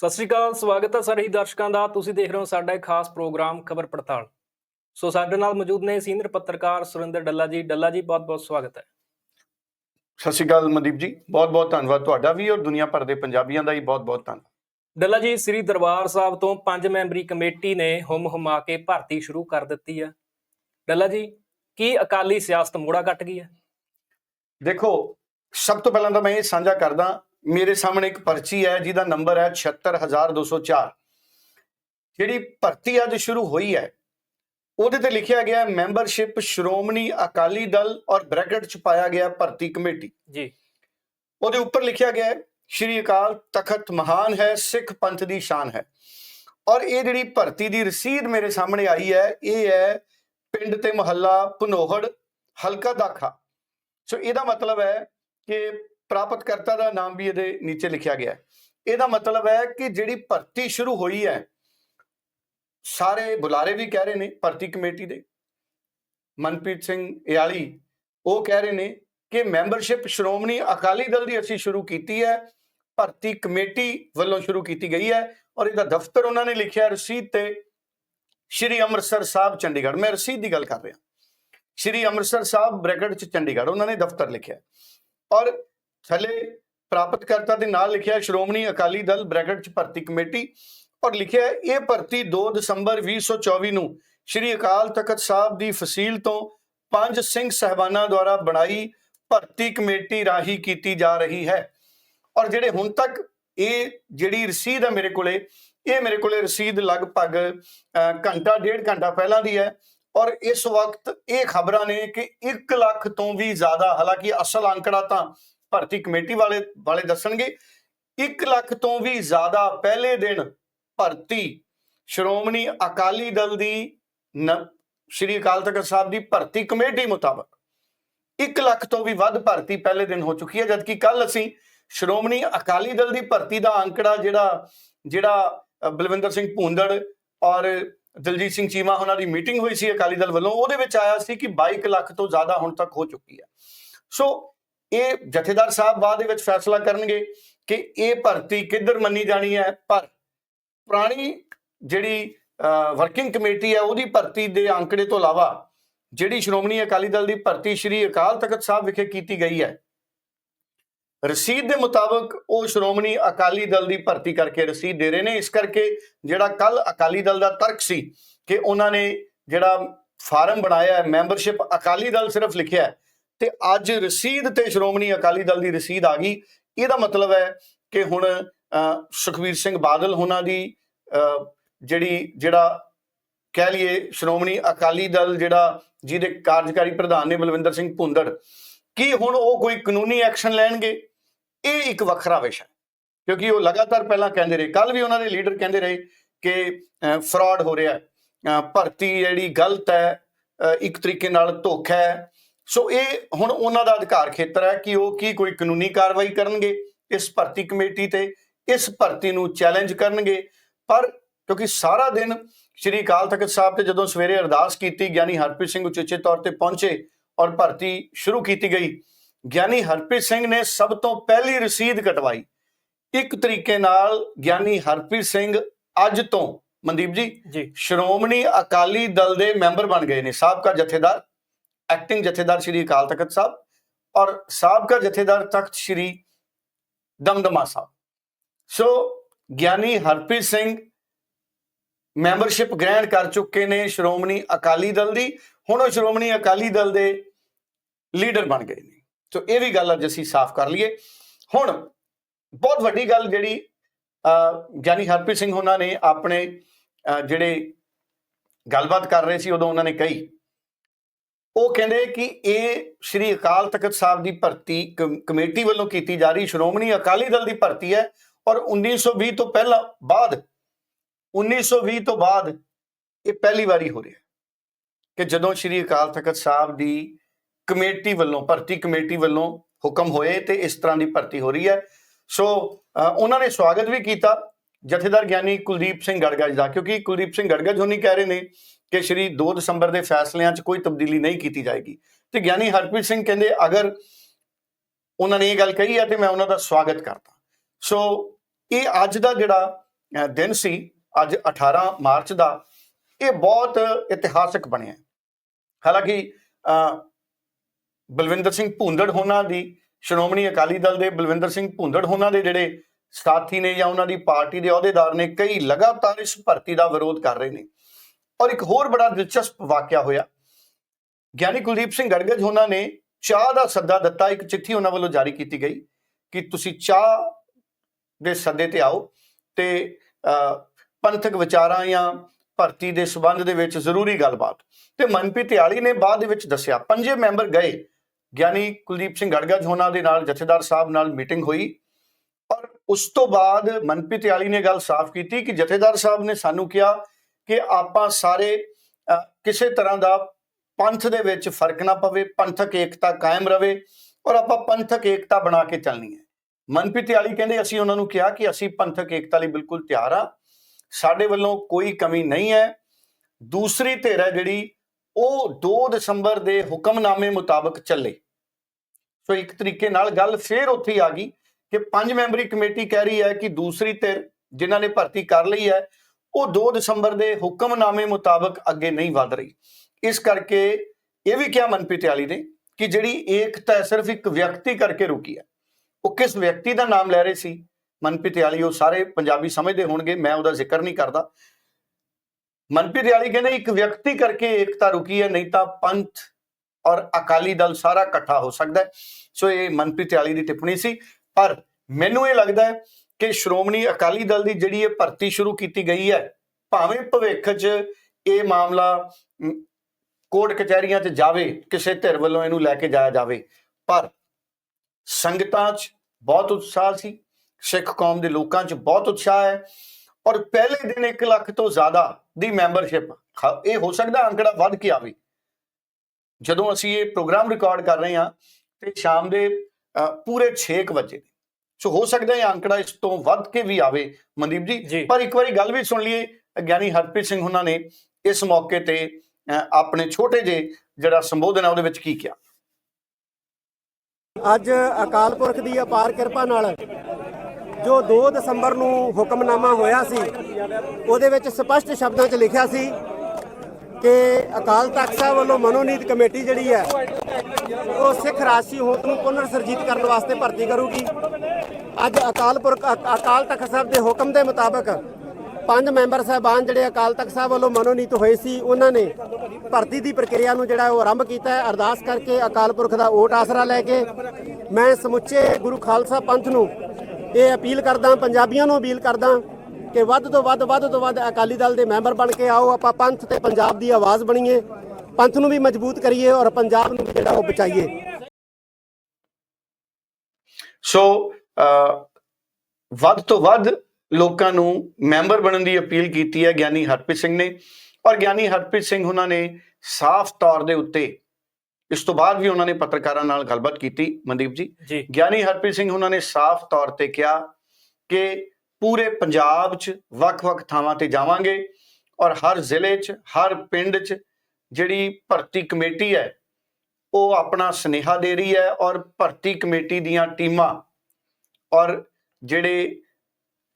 ਸਤਿ ਸ਼੍ਰੀ ਅਕਾਲ ਸਵਾਗਤ ਹੈ ਸਾਰੇ ਹੀ ਦਰਸ਼ਕਾਂ ਦਾ। ਤੁਸੀਂ ਦੇਖ ਰਹੇ ਹੋ ਸਾਡਾ ਇੱਕ ਖਾਸ ਪ੍ਰੋਗਰਾਮ ਖਬਰ ਪੜਤਾਲ। ਸੋ ਸਾਡੇ ਨਾਲ ਮੌਜੂਦ ਨੇ ਸੀਨੀਅਰ ਪੱਤਰਕਾਰ ਸੁਰਿੰਦਰ ਡੱਲਾ ਜੀ। ਡੱਲਾ ਜੀ ਬਹੁਤ ਬਹੁਤ ਸਵਾਗਤ ਹੈ। ਸਤਿ ਸ਼੍ਰੀ ਅਕਾਲ ਮਨਦੀਪ ਜੀ। ਬਹੁਤ ਬਹੁਤ ਧੰਨਵਾਦ ਤੁਹਾਡਾ ਵੀ ਔਰ ਦੁਨੀਆ ਭਰ ਦੇ ਪੰਜਾਬੀਆਂ ਦਾ ਹੀ ਬਹੁਤ ਬਹੁਤ ਧੰਨਵਾਦ। ਡੱਲਾ ਜੀ ਸ੍ਰੀ ਦਰਬਾਰ ਸਾਹਿਬ ਤੋਂ ਪੰਜ ਮੈਂਬਰੀ ਕਮੇਟੀ ਨੇ ਹੁਮ ਹੁਮਾ ਕੇ ਭਰਤੀ ਸ਼ੁਰੂ ਕਰ ਦਿੱਤੀ ਹੈ। ਡੱਲਾ ਜੀ ਕੀ ਅਕਾਲੀ ਸਿਆਸਤ ਮੋੜਾ ਕੱਟ ਗਈ ਹੈ? ਦੇਖੋ ਸਭ ਤੋਂ ਪਹਿਲਾਂ ਤਾਂ ਮੈਂ ਇਹ ਸਾਂਝਾ ਕਰਦਾ ਮੇਰੇ ਸਾਹਮਣੇ ਇੱਕ ਪਰਚੀ ਹੈ ਜਿਹਦਾ ਨੰਬਰ ਹੈ 76204 ਜਿਹੜੀ ਭਰਤੀ ਅੱਜ ਸ਼ੁਰੂ ਹੋਈ ਹੈ ਉਹਦੇ ਤੇ ਲਿਖਿਆ ਗਿਆ ਹੈ ਮੈਂਬਰਸ਼ਿਪ ਸ਼੍ਰੋਮਣੀ ਅਕਾਲੀ ਦਲ ਔਰ ਬ੍ਰੈਕਟ ਚ ਪਾਇਆ ਗਿਆ ਭਰਤੀ ਕਮੇਟੀ। ਜੀ। ਉਹਦੇ ਉੱਪਰ ਲਿਖਿਆ ਗਿਆ ਹੈ ਸ਼੍ਰੀ ਅਕਾਲ ਤਖਤ ਮਹਾਨ ਹੈ ਸਿੱਖ ਪੰਥ ਦੀ ਸ਼ਾਨ ਹੈ। ਔਰ ਇਹ ਜਿਹੜੀ ਭਰਤੀ ਦੀ ਰਸੀਦ ਮੇਰੇ ਸਾਹਮਣੇ ਆਈ ਹੈ ਇਹ ਹੈ ਪਿੰਡ ਤੇ ਮੁਹੱਲਾ ਭਨੋਹੜ ਹਲਕਾ ਦਾਖਾ। ਸੋ ਇਹਦਾ ਮਤਲਬ ਹੈ ਕਿ ਪ੍ਰਾਪਤਕਰਤਾ ਦਾ ਨਾਮ ਵੀ ਇਹਦੇ ਨੀਚੇ ਲਿਖਿਆ ਗਿਆ ਹੈ। ਇਹਦਾ ਮਤਲਬ ਹੈ ਕਿ ਜਿਹੜੀ ਭਰਤੀ ਸ਼ੁਰੂ ਹੋਈ ਹੈ, ਸਾਰੇ ਬੁਲਾਰੇ ਵੀ ਕਹਿ ਰਹੇ ਨੇ ਭਰਤੀ ਕਮੇਟੀ ਦੇ। ਮਨਪ੍ਰੀਤ ਸਿੰਘ ਇਆਲੀ ਉਹ ਕਹਿ ਰਹੇ ਨੇ ਕਿ ਮੈਂਬਰਸ਼ਿਪ ਸ਼੍ਰੋਮਣੀ ਅਕਾਲੀ ਦਲ ਦੀ ਅਸੀਂ ਸ਼ੁਰੂ ਕੀਤੀ ਹੈ, ਭਰਤੀ ਕਮੇਟੀ ਵੱਲੋਂ ਸ਼ੁਰੂ ਕੀਤੀ ਗਈ ਹੈ ਔਰ ਇਹਦਾ ਦਫ਼ਤਰ ਉਹਨਾਂ ਨੇ ਲਿਖਿਆ ਰਸੀਦ ਤੇ ਸ਼੍ਰੀ ਅੰਮ੍ਰਿਤਸਰ ਸਾਹਿਬ ਚੰਡੀਗੜ੍ਹ। ਮੈਂ ਰਸੀਦ ਦੀ ਗੱਲ ਕਰ ਰਿਹਾ। ਸ਼੍ਰੀ ਅੰਮ੍ਰਿਤਸਰ ਸਾਹਿਬ ਬ੍ਰੈਕਟ ਚ ਚੰਡੀਗੜ੍ਹ ਉਹਨਾਂ ਨੇ ਦਫ਼ਤਰ ਲਿਖਿਆ। ਔਰ ਥੱਲੇ ਪ੍ਰਾਪਤਕਰਤਾ ਦੇ ਨਾਲ ਲਿਖਿਆ ਸ਼੍ਰੋਮਣੀ ਅਕਾਲੀ ਦਲ ਬ੍ਰੈਕਟ ਚ ਭਰਤੀ ਕਮੇਟੀ ਔਰ ਲਿਖਿਆ ਇਹ ਭਰਤੀ 2 ਦਸੰਬਰ 2024 ਨੂੰ ਸ਼੍ਰੀ ਅਕਾਲ ਤਖਤ ਸਾਹਿਬ ਦੀ ਫਸੀਲ ਤੋਂ ਪੰਜ ਸਿੰਘ ਸਹਿਬਾਨਾਂ ਦੁਆਰਾ ਬਣਾਈ ਭਰਤੀ ਕਮੇਟੀ ਰਾਹੀਂ ਕੀਤੀ ਜਾ ਰਹੀ ਹੈ। ਔਰ ਜਿਹੜੇ ਹੁਣ ਤੱਕ ਇਹ ਜਿਹੜੀ ਰਸੀਦ ਹੈ ਮੇਰੇ ਕੋਲੇ ਇਹ ਮੇਰੇ ਕੋਲੇ ਰਸੀਦ ਲਗਭਗ ਅ, ਘੰਟਾ ਡੇਢ ਘੰਟਾ ਪਹਿਲਾਂ ਦੀ ਹੈ ਔਰ ਇਸ ਵਕਤ ਇਹ ਖਬਰਾਂ ਨੇ ਕਿ 1 ਲੱਖ ਤੋਂ ਵੀ ਜ਼ਿਆਦਾ ਹਾਲਾਂਕਿ ਅਸਲ ਅੰਕੜਾ ਤਾਂ ਭਰਤੀ ਕਮੇਟੀ ਵਾਲੇ ਵਾਲੇ ਦੱਸਣਗੇ। 1 ਲੱਖ ਤੋਂ ਵੀ ਜ਼ਿਆਦਾ ਪਹਿਲੇ ਦਿਨ ਭਰਤੀ ਸ਼੍ਰੋਮਣੀ ਅਕਾਲੀ ਦਲ ਦੀ ਸ਼੍ਰੀ ਅਕਾਲ ਤਖਤ ਸਾਹਿਬ ਦੀ ਭਰਤੀ ਕਮੇਟੀ ਮੁਤਾਬਕ। 1 ਲੱਖ ਤੋਂ ਵੀ ਵੱਧ ਭਰਤੀ ਪਹਿਲੇ ਦਿਨ ਹੋ ਚੁੱਕੀ ਹੈ, ਜਦਕਿ ਕੱਲ ਅਸੀਂ ਸ਼੍ਰੋਮਣੀ ਅਕਾਲੀ ਦਲ ਦੀ ਭਰਤੀ ਦਾ ਅੰਕੜਾ ਜਿਹੜਾ ਜਿਹੜਾ ਬਲਵਿੰਦਰ ਸਿੰਘ ਭੂੰਦੜ ਔਰ ਦਲਜੀਤ ਸਿੰਘ ਚੀਮਾ ਉਹਨਾਂ ਦੀ ਮੀਟਿੰਗ ਹੋਈ ਸੀ ਅਕਾਲੀ ਦਲ ਵੱਲੋਂ, ਉਹਦੇ ਵਿੱਚ ਆਇਆ ਸੀ ਕਿ 22 ਲੱਖ ਤੋਂ ਜ਼ਿਆਦਾ ਹੁਣ ਤੱਕ ਹੋ ਚੁੱਕੀ ਹੈ। ਸੋ ਇਹ ਜਥੇਦਾਰ ਸਾਹਿਬ ਬਾਅਦ ਦੇ ਵਿੱਚ ਫੈਸਲਾ ਕਰਨਗੇ ਕਿ ਇਹ ਭਰਤੀ ਕਿੱਧਰ ਮੰਨੀ ਜਾਣੀ ਹੈ। ਪਰ ਪੁਰਾਣੀ ਜਿਹੜੀ ਵਰਕਿੰਗ ਕਮੇਟੀ ਹੈ, ਉਹਦੀ ਭਰਤੀ ਦੇ ਅੰਕੜੇ ਤੋਂ ਇਲਾਵਾ ਜਿਹੜੀ ਸ਼੍ਰੋਮਣੀ ਅਕਾਲੀ ਦਲ ਦੀ ਭਰਤੀ ਸ਼੍ਰੀ ਅਕਾਲ ਤਖਤ ਸਾਹਿਬ ਵਿਖੇ ਕੀਤੀ ਗਈ ਹੈ, ਰਸੀਦ ਦੇ ਮੁਤਾਬਕ ਉਹ ਸ਼੍ਰੋਮਣੀ ਅਕਾਲੀ ਦਲ ਦੀ ਭਰਤੀ ਕਰਕੇ ਰਸੀਦ ਦੇ ਰਹੇ ਨੇ। ਇਸ ਕਰਕੇ ਜਿਹੜਾ ਕੱਲ ਅਕਾਲੀ ਦਲ ਦਾ ਤਰਕ ਸੀ ਕਿ ਉਹਨਾਂ ਨੇ ਜਿਹੜਾ ਫਾਰਮ ਬਣਾਇਆ ਹੈ, ਮੈਂਬਰਸ਼ਿਪ ਅਕਾਲੀ ਦਲ ਸਿਰਫ ਲਿਖਿਆ ਹੈ ਤੇ ਅੱਜ ਰਸੀਦ ਤੇ ਸ਼੍ਰੋਮਣੀ ਅਕਾਲੀ ਦਲ ਦੀ ਰਸੀਦ ਆ ਗਈ। ਇਹਦਾ ਮਤਲਬ ਹੈ ਕਿ ਹੁਣ ਅ, ਸੁਖਬੀਰ ਸਿੰਘ ਬਾਦਲ ਉਹਨਾਂ ਦੀ ਜਿਹੜੀ ਜਿਹੜਾ ਕਹਿ ਲਈਏ ਸ਼੍ਰੋਮਣੀ ਅਕਾਲੀ ਦਲ ਜਿਹੜਾ ਜਿਹਦੇ ਕਾਰਜਕਾਰੀ ਪ੍ਰਧਾਨ ਨੇ ਬਲਵਿੰਦਰ ਸਿੰਘ ਭੁੰਦੜ ਕੀ ਹੁਣ ਉਹ ਕੋਈ ਕਾਨੂੰਨੀ ਐਕਸ਼ਨ ਲੈਣਗੇ? ਇਹ ਇੱਕ ਵੱਖਰਾ ਵਿਸ਼ਾ ਹੈ। ਕਿਉਂਕਿ ਉਹ ਲਗਾਤਾਰ ਪਹਿਲਾਂ ਕਹਿੰਦੇ ਰਹੇ ਕੱਲ ਵੀ ਉਹਨਾਂ ਦੇ ਲੀਡਰ ਕਹਿੰਦੇ ਰਹੇ ਕਿ ਫਰਾਡ ਹੋ ਰਿਹਾ ਭਰਤੀ ਜਿਹੜੀ ਗਲਤ ਹੈ ਇੱਕ ਤਰੀਕੇ ਨਾਲ ਧੋਖਾ ਹੈ। ਸੋ ਇਹ ਹੁਣ ਉਹਨਾਂ ਦਾ ਅਧਿਕਾਰ ਖੇਤਰ ਹੈ ਕਿ ਉਹ ਕੀ ਕੋਈ ਕਾਨੂੰਨੀ ਕਾਰਵਾਈ ਕਰਨਗੇ ਇਸ ਭਰਤੀ ਕਮੇਟੀ ਤੇ ਇਸ ਭਰਤੀ ਨੂੰ ਚੈਲੰਜ ਕਰਨਗੇ। ਪਰ ਕਿਉਂਕਿ ਸਾਰਾ ਦਿਨ ਸ਼੍ਰੀ ਅਕਾਲ ਤਖਤ ਸਾਹਿਬ ਤੇ ਜਦੋਂ ਸਵੇਰੇ ਅਰਦਾਸ ਕੀਤੀ ਗਿਆਨੀ ਹਰਪ੍ਰੀਤ ਸਿੰਘ ਉਚੇਚੇ ਤੌਰ ਤੇ ਪਹੁੰਚੇ ਔਰ ਭਰਤੀ ਸ਼ੁਰੂ ਕੀਤੀ ਗਈ ਗਿਆਨੀ ਹਰਪ੍ਰੀਤ ਸਿੰਘ ਨੇ ਸਭ ਤੋਂ ਪਹਿਲੀ ਰਸੀਦ ਕਟਵਾਈ। ਇੱਕ ਤਰੀਕੇ ਨਾਲ ਗਿਆਨੀ ਹਰਪ੍ਰੀਤ ਸਿੰਘ ਅੱਜ ਤੋਂ ਮਨਦੀਪ ਜੀ ਜੀ। ਸ਼੍ਰੋਮਣੀ ਅਕਾਲੀ ਦਲ ਦੇ ਮੈਂਬਰ ਬਣ ਗਏ ਨੇ ਸਾਬਕਾ ਜਥੇਦਾਰ। ਐਕਟਿੰਗ ਜਥੇਦਾਰ ਸ਼੍ਰੀ ਅਕਾਲ ਤਖਤ ਸਾਹਿਬ ਔਰ ਸਾਬਕਾ ਜਥੇਦਾਰ ਤਖਤ ਸ਼੍ਰੀ ਦਮਦਮਾ ਸਾਹਿਬ। ਸੋ ਗਿਆਨੀ ਹਰਪ੍ਰੀਤ ਸਿੰਘ ਮੈਂਬਰਸ਼ਿਪ ਗ੍ਰਹਿਣ ਕਰ ਚੁੱਕੇ ਨੇ ਸ਼੍ਰੋਮਣੀ ਅਕਾਲੀ ਦਲ ਦੀ। ਹੁਣ ਉਹ ਸ਼੍ਰੋਮਣੀ ਅਕਾਲੀ ਦਲ ਦੇ ਲੀਡਰ ਬਣ ਗਏ ਨੇ। ਸੋ ਇਹ ਵੀ ਗੱਲ ਅੱਜ ਅਸੀਂ ਸਾਫ਼ ਕਰ ਲਈਏ। ਹੁਣ ਬਹੁਤ ਵੱਡੀ ਗੱਲ ਜਿਹੜੀ ਅਹ, ਗਿਆਨੀ ਹਰਪ੍ਰੀਤ ਸਿੰਘ ਉਹਨਾਂ ਨੇ ਆਪਣੇ ਅਹ, ਜਿਹੜੇ ਗੱਲਬਾਤ ਕਰ ਰਹੇ ਸੀ ਉਦੋਂ ਉਹਨਾਂ ਨੇ ਕਹੀ ਉਹ ਕਹਿੰਦੇ ਕਿ ਇਹ ਸ਼੍ਰੀ ਅਕਾਲ ਤਖਤ ਸਾਹਿਬ ਦੀ ਭਰਤੀ ਕਮ- ਕਮੇਟੀ ਵੱਲੋਂ ਕੀਤੀ ਜਾ ਰਹੀ ਸ਼੍ਰੋਮਣੀ ਅਕਾਲੀ ਦਲ ਦੀ ਭਰਤੀ ਹੈ ਔਰ 1920 ਤੋਂ ਪਹਿਲਾਂ ਬਾਅਦ 1920 ਤੋਂ ਬਾਅਦ ਇਹ ਪਹਿਲੀ ਵਾਰੀ ਹੋ ਰਿਹਾ ਕਿ ਜਦੋਂ ਸ਼੍ਰੀ ਅਕਾਲ ਤਖਤ ਸਾਹਿਬ ਦੀ ਕਮੇਟੀ ਵੱਲੋਂ, ਭਰਤੀ ਕਮੇਟੀ ਵੱਲੋਂ ਹੁਕਮ ਹੋਏ ਤੇ ਇਸ ਤਰ੍ਹਾਂ ਦੀ ਭਰਤੀ ਹੋ ਰਹੀ ਹੈ। ਸੋ ਉਹਨਾਂ ਨੇ ਸਵਾਗਤ ਵੀ ਕੀਤਾ ਜਥੇਦਾਰ ਗਿਆਨੀ ਕੁਲਦੀਪ ਸਿੰਘ ਗੜਗੜ ਦਾ ਕਿਉਂਕਿ ਕੁਲਦੀਪ ਸਿੰਘ ਗੜਗੜ ਹੋਣੀ ਕਹਿ ਰਹੇ ਨੇ ਕਿ ਸ਼੍ਰੀ 2 ਦਸੰਬਰ ਦੇ ਫੈਸਲਿਆਂ 'ਚ ਕੋਈ ਤਬਦੀਲੀ ਨਹੀਂ ਕੀਤੀ ਜਾਏਗੀ। ਤੇ ਗਿਆਨੀ ਹਰਪ੍ਰੀਤ ਸਿੰਘ ਕਹਿੰਦੇ ਅਗਰ ਉਹਨਾਂ ਨੇ ਇਹ ਗੱਲ ਕਹੀ ਹੈ ਤੇ ਮੈਂ ਉਹਨਾਂ ਦਾ ਸਵਾਗਤ ਕਰਦਾ। ਸੋ ਇਹ ਅੱਜ ਦਾ ਜਿਹੜਾ ਦਿਨ ਸੀ ਅੱਜ 18 ਮਾਰਚ ਦਾ ਇਹ ਬਹੁਤ ਇਤਿਹਾਸਕ ਬਣਿਆ। ਹਾਲਾਂਕਿ ਅ, ਬਲਵਿੰਦਰ ਸਿੰਘ ਭੁੰਦੜ ਹੋਣਾ ਦੀ ਸ਼੍ਰੋਮਣੀ ਅਕਾਲੀ ਦਲ ਦੇ ਬਲਵਿੰਦਰ ਸਿੰਘ ਭੁੰਦੜ ਹੋਣਾ ਦੇ ਜਿਹੜੇ ਸਾਥੀ ਨੇ ਜਾਂ ਉਹਨਾਂ ਦੀ ਪਾਰਟੀ ਦੇ ਅਹੁਦੇਦਾਰ ਨੇ ਕਈ ਲਗਾਤਾਰ ਇਸ ਭਰਤੀ ਦਾ ਵਿਰੋਧ ਕਰ ਰਹੇ ਨੇ। ਔਰ ਇੱਕ ਹੋਰ ਬੜਾ ਦਿਲਚਸਪ ਵਾਕਿਆ ਹੋਇਆ। ਗਿਆਨੀ ਕੁਲਦੀਪ ਸਿੰਘ ਗੜਗੜ ਹੋਣਾ ਨੇ ਚਾਹ ਦਾ ਸੱਦਾ ਦਿੱਤਾ ਇੱਕ ਚਿੱਠੀ ਉਹਨਾਂ ਵੱਲੋਂ ਜਾਰੀ ਕੀਤੀ ਗਈ ਕਿ ਤੁਸੀਂ ਚਾਹ ਦੇ ਸੱਦੇ ਤੇ ਆਓ ਤੇ ਅ, ਪੰਥਕ ਵਿਚਾਰਾਂ ਜਾਂ ਭਰਤੀ ਦੇ ਸਬੰਧ ਦੇ ਵਿੱਚ ਜ਼ਰੂਰੀ ਗੱਲਬਾਤ। ਤੇ ਮਨਪ੍ਰੀਤ ਇਆਲੀ ਨੇ ਬਾਅਦ ਦੇ ਵਿੱਚ ਦੱਸਿਆ ਪੰਜੇ ਮੈਂਬਰ ਗਏ। ਗਿਆਨੀ ਕੁਲਦੀਪ ਸਿੰਘ ਗੜਗੜ ਹੋਣਾ ਦੇ ਨਾਲ ਜਥੇਦਾਰ ਸਾਹਿਬ ਨਾਲ ਮੀਟਿੰਗ ਹੋਈ। ਉਸ ਤੋਂ ਬਾਅਦ ਮਨਪ੍ਰੀਤ ਇਆਲੀ ਨੇ ਗੱਲ ਸਾਫ਼ ਕੀਤੀ ਕਿ ਜਥੇਦਾਰ ਸਾਹਿਬ ਨੇ ਸਾਨੂੰ ਕਿਹਾ ਕਿ ਆਪਾਂ ਸਾਰੇ ਕਿਸੇ ਤਰ੍ਹਾਂ ਦਾ ਪੰਥ ਦੇ ਵਿੱਚ ਫ਼ਰਕ ਨਾ ਪਵੇ, ਪੰਥਕ ਏਕਤਾ ਕਾਇਮ ਰਵੇ ਔਰ ਆਪਾਂ ਪੰਥਕ ਏਕਤਾ ਬਣਾ ਕੇ ਚੱਲਣੀ ਹੈ। ਮਨਪ੍ਰੀਤ ਇਆਲੀ ਕਹਿੰਦੇ, ਅਸੀਂ ਉਹਨਾਂ ਨੂੰ ਕਿਹਾ ਕਿ ਅਸੀਂ ਪੰਥਕ ਏਕਤਾ ਲਈ ਬਿਲਕੁਲ ਤਿਆਰ ਆ ਸਾਡੇ ਵੱਲੋਂ ਕੋਈ ਕਮੀ ਨਹੀਂ ਹੈ। ਦੂਸਰੀ ਧਿਰ ਹੈ ਜਿਹੜੀ, ਉਹ 2 ਦਸੰਬਰ ਦੇ ਹੁਕਮਨਾਮੇ ਮੁਤਾਬਕ ਚੱਲੇ। ਸੋ ਇੱਕ ਤਰੀਕੇ ਨਾਲ ਗੱਲ ਫੇਰ ਉੱਥੇ ਹੀ ਆ ਗਈ ਕਿ ਪੰਜ ਮੈਂਬਰੀ ਕਮੇਟੀ ਕਹਿ ਰਹੀ ਹੈ ਕਿ ਦੂਸਰੀ ਧਿਰ ਜਿਨ੍ਹਾਂ ਨੇ ਭਰਤੀ ਕਰ ਲਈ ਹੈ, ਉਹ 2 ਦਸੰਬਰ ਦੇ ਹੁਕਮਨਾਮੇ ਮੁਤਾਬਕ ਅੱਗੇ ਨਹੀਂ ਵਧ ਰਹੀ। ਇਸ ਕਰਕੇ ਇਹ ਵੀ ਕਿਹਾ ਮਨਪ੍ਰੀਤ ਆਲੀ ਨੇ ਕਿ ਜਿਹੜੀ ਏਕਤਾ ਸਿਰਫ ਇੱਕ ਵਿਅਕਤੀ ਕਰਕੇ ਰੁਕੀ ਹੈ। ਉਹ ਕਿਸ ਵਿਅਕਤੀ ਦਾ ਨਾਮ ਲੈ ਰਹੇ ਸੀ? ਮਨਪ੍ਰੀਤ ਆਲੀ ਉਹ ਸਾਰੇ ਪੰਜਾਬੀ ਸਮਝਦੇ ਹੋਣਗੇ, ਮੈਂ ਉਹਦਾ ਜ਼ਿਕਰ ਨਹੀਂ ਕਰਦਾ। ਮਨਪ੍ਰੀਤ ਆਲੀ ਕਹਿੰਦੇ, ਇੱਕ ਵਿਅਕਤੀ ਕਰਕੇ ਏਕਤਾ ਰੁਕੀ ਹੈ, ਨਹੀਂ ਤਾਂ ਪੰਥ ਔਰ ਅਕਾਲੀ ਦਲ ਸਾਰਾ ਇਕੱਠਾ ਹੋ ਸਕਦਾ ਸੋ ਇਹ ਮਨਪ੍ਰੀਤ ਆਲੀ ਦੀ ਟਿੱਪਣੀ ਸੀ। ਪਰ ਮੈਨੂੰ ਇਹ ਲੱਗਦਾ ਹੈ ਕਿ ਸ਼੍ਰੋਮਣੀ ਅਕਾਲੀ ਦਲ ਦੀ ਜਿਹੜੀ ਇਹ ਭਰਤੀ ਸ਼ੁਰੂ ਕੀਤੀ ਗਈ ਹੈ ਭਾਵੇਂ ਭਵਿੱਖ 'ਚ ਇਹ ਮਾਮਲਾ ਅਮ, ਕੋਰਟ ਕਚਹਿਰੀਆਂ 'ਚ ਜਾਵੇ ਕਿਸੇ ਧਿਰ ਵੱਲੋਂ ਇਹਨੂੰ ਲੈ ਕੇ ਜਾਇਆ ਜਾਵੇ ਪਰ ਸੰਗਤਾਂ 'ਚ ਬਹੁਤ ਉਤਸ਼ਾਹ ਸੀ ਸਿੱਖ ਕੌਮ ਦੇ ਲੋਕਾਂ 'ਚ ਬਹੁਤ ਉਤਸ਼ਾਹ ਹੈ ਔਰ ਪਹਿਲੇ ਦਿਨ 1 ਲੱਖ ਤੋਂ ਜ਼ਿਆਦਾ ਦੀ ਮੈਂਬਰਸ਼ਿਪ ਇਹ ਹੋ ਸਕਦਾ ਅੰਕੜਾ ਵੱਧ ਕੇ ਆਵੇ। ਜਦੋਂ ਅਸੀਂ ਇਹ ਪ੍ਰੋਗਰਾਮ ਰਿਕਾਰਡ ਕਰ ਰਹੇ ਹਾਂ ਤੇ ਸ਼ਾਮ ਦੇ ਅ, ਪੂਰੇ 6 ਵਜੇ ਸੋ ਹੋ ਸਕਦਾ ਹੈ ਇਹ ਅੰਕੜਾ ਇਸ ਤੋਂ ਵੱਧ ਕੇ ਵੀ ਆਵੇ ਮਨਦੀਪ ਜੀ। ਜੀ। ਪਰ ਇੱਕ ਵਾਰੀ ਗੱਲ ਵੀ ਸੁਣ ਲਈਏ ਗਿਆਨੀ ਹਰਪ੍ਰੀਤ ਸਿੰਘ ਉਹਨਾਂ ਨੇ ਇਸ ਮੌਕੇ ਤੇ ਆਪਣੇ ਛੋਟੇ ਜਿਹੇ ਜਿਹੜਾ ਸੰਬੋਧਨ ਹੈ ਉਹਦੇ ਵਿੱਚ ਕੀ ਕਿਹਾ? ਅੱਜ ਅਕਾਲ ਪੁਰਖ ਦੀ ਅਪਾਰ ਕਿਰਪਾ ਨਾਲ ਜੋ 2 ਦਸੰਬਰ ਨੂੰ ਹੁਕਮਨਾਮਾ ਹੋਇਆ ਸੀ ਉਹਦੇ ਵਿੱਚ ਸਪਸ਼ਟ ਸ਼ਬਦਾਂ 'ਚ ਲਿਖਿਆ ਸੀ ਕਿ ਅਕਾਲ ਤਖਤ ਸਾਹਿਬ ਵੱਲੋਂ ਮਨੋਨੀਤ ਕਮੇਟੀ ਜਿਹੜੀ ਹੈ ਉਹ ਸਿੱਖ ਰਾਸ਼ੀ ਹੋਂਦ ਨੂੰ ਪੁਨਰ ਸਰਜੀਤ ਕਰਨ ਵਾਸਤੇ ਭਰਤੀ ਕਰੂਗੀ। ਅੱਜ ਅਕਾਲ ਪੁਰਖ ਅਕਾਲ ਤਖਤ ਸਾਹਿਬ ਦੇ ਹੁਕਮ ਦੇ ਮੁਤਾਬਕ ਪੰਜ ਮੈਂਬਰ ਸਾਹਿਬਾਨ ਜਿਹੜੇ ਅਕਾਲ ਤਖਤ ਸਾਹਿਬ ਵੱਲੋਂ ਮਨੋਨੀਤ ਹੋਏ ਸੀ, ਉਹਨਾਂ ਨੇ ਭਰਤੀ ਦੀ ਪ੍ਰਕਿਰਿਆ ਨੂੰ ਜਿਹੜਾ ਉਹ ਆਰੰਭ ਕੀਤਾ ਹੈ। ਅਰਦਾਸ ਕਰਕੇ ਅਕਾਲ ਪੁਰਖ ਦਾ ਓਟ ਆਸਰਾ ਲੈ ਕੇ ਮੈਂ ਸਮੁੱਚੇ ਗੁਰੂ ਖਾਲਸਾ ਪੰਥ ਨੂੰ ਇਹ ਅਪੀਲ ਕਰਦਾ ਪੰਜਾਬੀਆਂ ਨੂੰ ਅਪੀਲ ਕਰਦਾ ਕਿ ਵੱਧ ਤੋਂ ਵੱਧ ਵੱਧ ਤੋਂ ਵੱਧ ਅਕਾਲੀ ਦਲ ਦੇ ਮੈਂਬਰ ਬਣ ਕੇ ਆਓ, ਆਪਾਂ ਪੰਥ ਤੇ ਪੰਜਾਬ ਦੀ ਆਵਾਜ਼ ਬਣੀਏ, ਪੰਥ ਨੂੰ ਵੀ ਮਜ਼ਬੂਤ ਕਰੀਏ ਔਰ ਪੰਜਾਬ ਨੂੰ ਵੀ ਜਿਹੜਾ ਉਹ ਬਚਾਈਏ। ਸੋ ਵੱਧ ਤੋਂ ਵੱਧ ਲੋਕਾਂ ਨੂੰ ਮੈਂਬਰ ਬਣਨ ਦੀ ਅਪੀਲ ਕੀਤੀ ਹੈ ਗਿਆਨੀ ਹਰਪ੍ਰੀਤ ਸਿੰਘ ਨੇ। ਔਰ ਗਿਆਨੀ ਹਰਪ੍ਰੀਤ ਸਿੰਘ ਉਹਨਾਂ ਨੇ ਸਾਫ਼ ਤੌਰ ਦੇ ਉੱਤੇ ਇਸ ਤੋਂ ਬਾਅਦ ਵੀ ਉਹਨਾਂ ਨੇ ਪੱਤਰਕਾਰਾਂ ਨਾਲ ਗੱਲਬਾਤ ਕੀਤੀ ਮਨਦੀਪ ਜੀ। ਜੀ। ਗਿਆਨੀ ਹਰਪ੍ਰੀਤ ਸਿੰਘ ਉਹਨਾਂ ਨੇ ਸਾਫ਼ ਤੌਰ ਤੇ ਕਿਹਾ ਕਿ ਪੂਰੇ ਪੰਜਾਬ 'ਚ ਵੱਖ-ਵੱਖ ਥਾਵਾਂ ਤੇ ਜਾਵਾਂਗੇ ਔਰ ਹਰ ਜ਼ਿਲ੍ਹੇ 'ਚ ਹਰ ਪਿੰਡ 'ਚ ਜਿਹੜੀ ਭਰਤੀ ਕਮੇਟੀ ਹੈ ਉਹ ਆਪਣਾ ਸੁਨੇਹਾ ਦੇ ਰਹੀ ਹੈ ਔਰ ਭਰਤੀ ਕਮੇਟੀ ਦੀਆਂ ਟੀਮਾਂ ਔਰ ਜਿਹੜੇ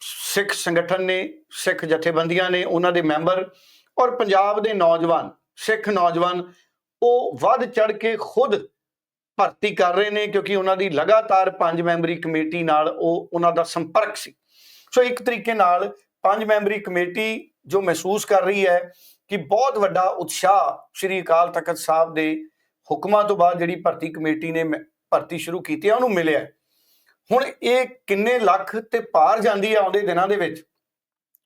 ਸਿੱਖ ਸੰਗਠਨ ਨੇ, ਸਿੱਖ ਜਥੇਬੰਦੀਆਂ ਨੇ, ਉਹਨਾਂ ਦੇ ਮੈਂਬਰ ਔਰ ਪੰਜਾਬ ਦੇ ਨੌਜਵਾਨ, ਸਿੱਖ ਨੌਜਵਾਨ, ਉਹ ਵੱਧ ਚੜ ਕੇ ਖੁਦ ਭਰਤੀ ਕਰ ਰਹੇ ਨੇ ਕਿਉਂਕਿ ਉਹਨਾਂ ਦੀ ਲਗਾਤਾਰ ਪੰਜ ਮੈਂਬਰੀ ਕਮੇਟੀ ਨਾਲ ਉਹ ਉਹਨਾਂ ਦਾ ਸੰਪਰਕ ਸੀ। ਸੋ ਇੱਕ ਤਰੀਕੇ ਨਾਲ ਪੰਜ ਮੈਂਬਰੀ ਕਮੇਟੀ ਜੋ ਮਹਿਸੂਸ ਕਰ ਰਹੀ ਹੈ ਕਿ ਬਹੁਤ ਵੱਡਾ ਉਤਸ਼ਾਹ ਸ੍ਰੀ ਅਕਾਲ ਤਖਤ ਸਾਹਿਬ ਦੇ ਹੁਕਮਾਂ ਤੋਂ ਬਾਅਦ ਜਿਹੜੀ ਭਰਤੀ ਕਮੇਟੀ ਨੇ ਮ- ਭਰਤੀ ਸ਼ੁਰੂ ਕੀਤੀ ਹੈ, ਉਹਨੂੰ ਮਿਲਿਆ ਹੁਣ ਇਹ ਕਿੰਨੇ ਲੱਖ ਤੇ ਪਾਰ ਜਾਂਦੀ ਹੈ ਆਉਂਦੇ ਦਿਨਾਂ ਦੇ ਵਿੱਚ?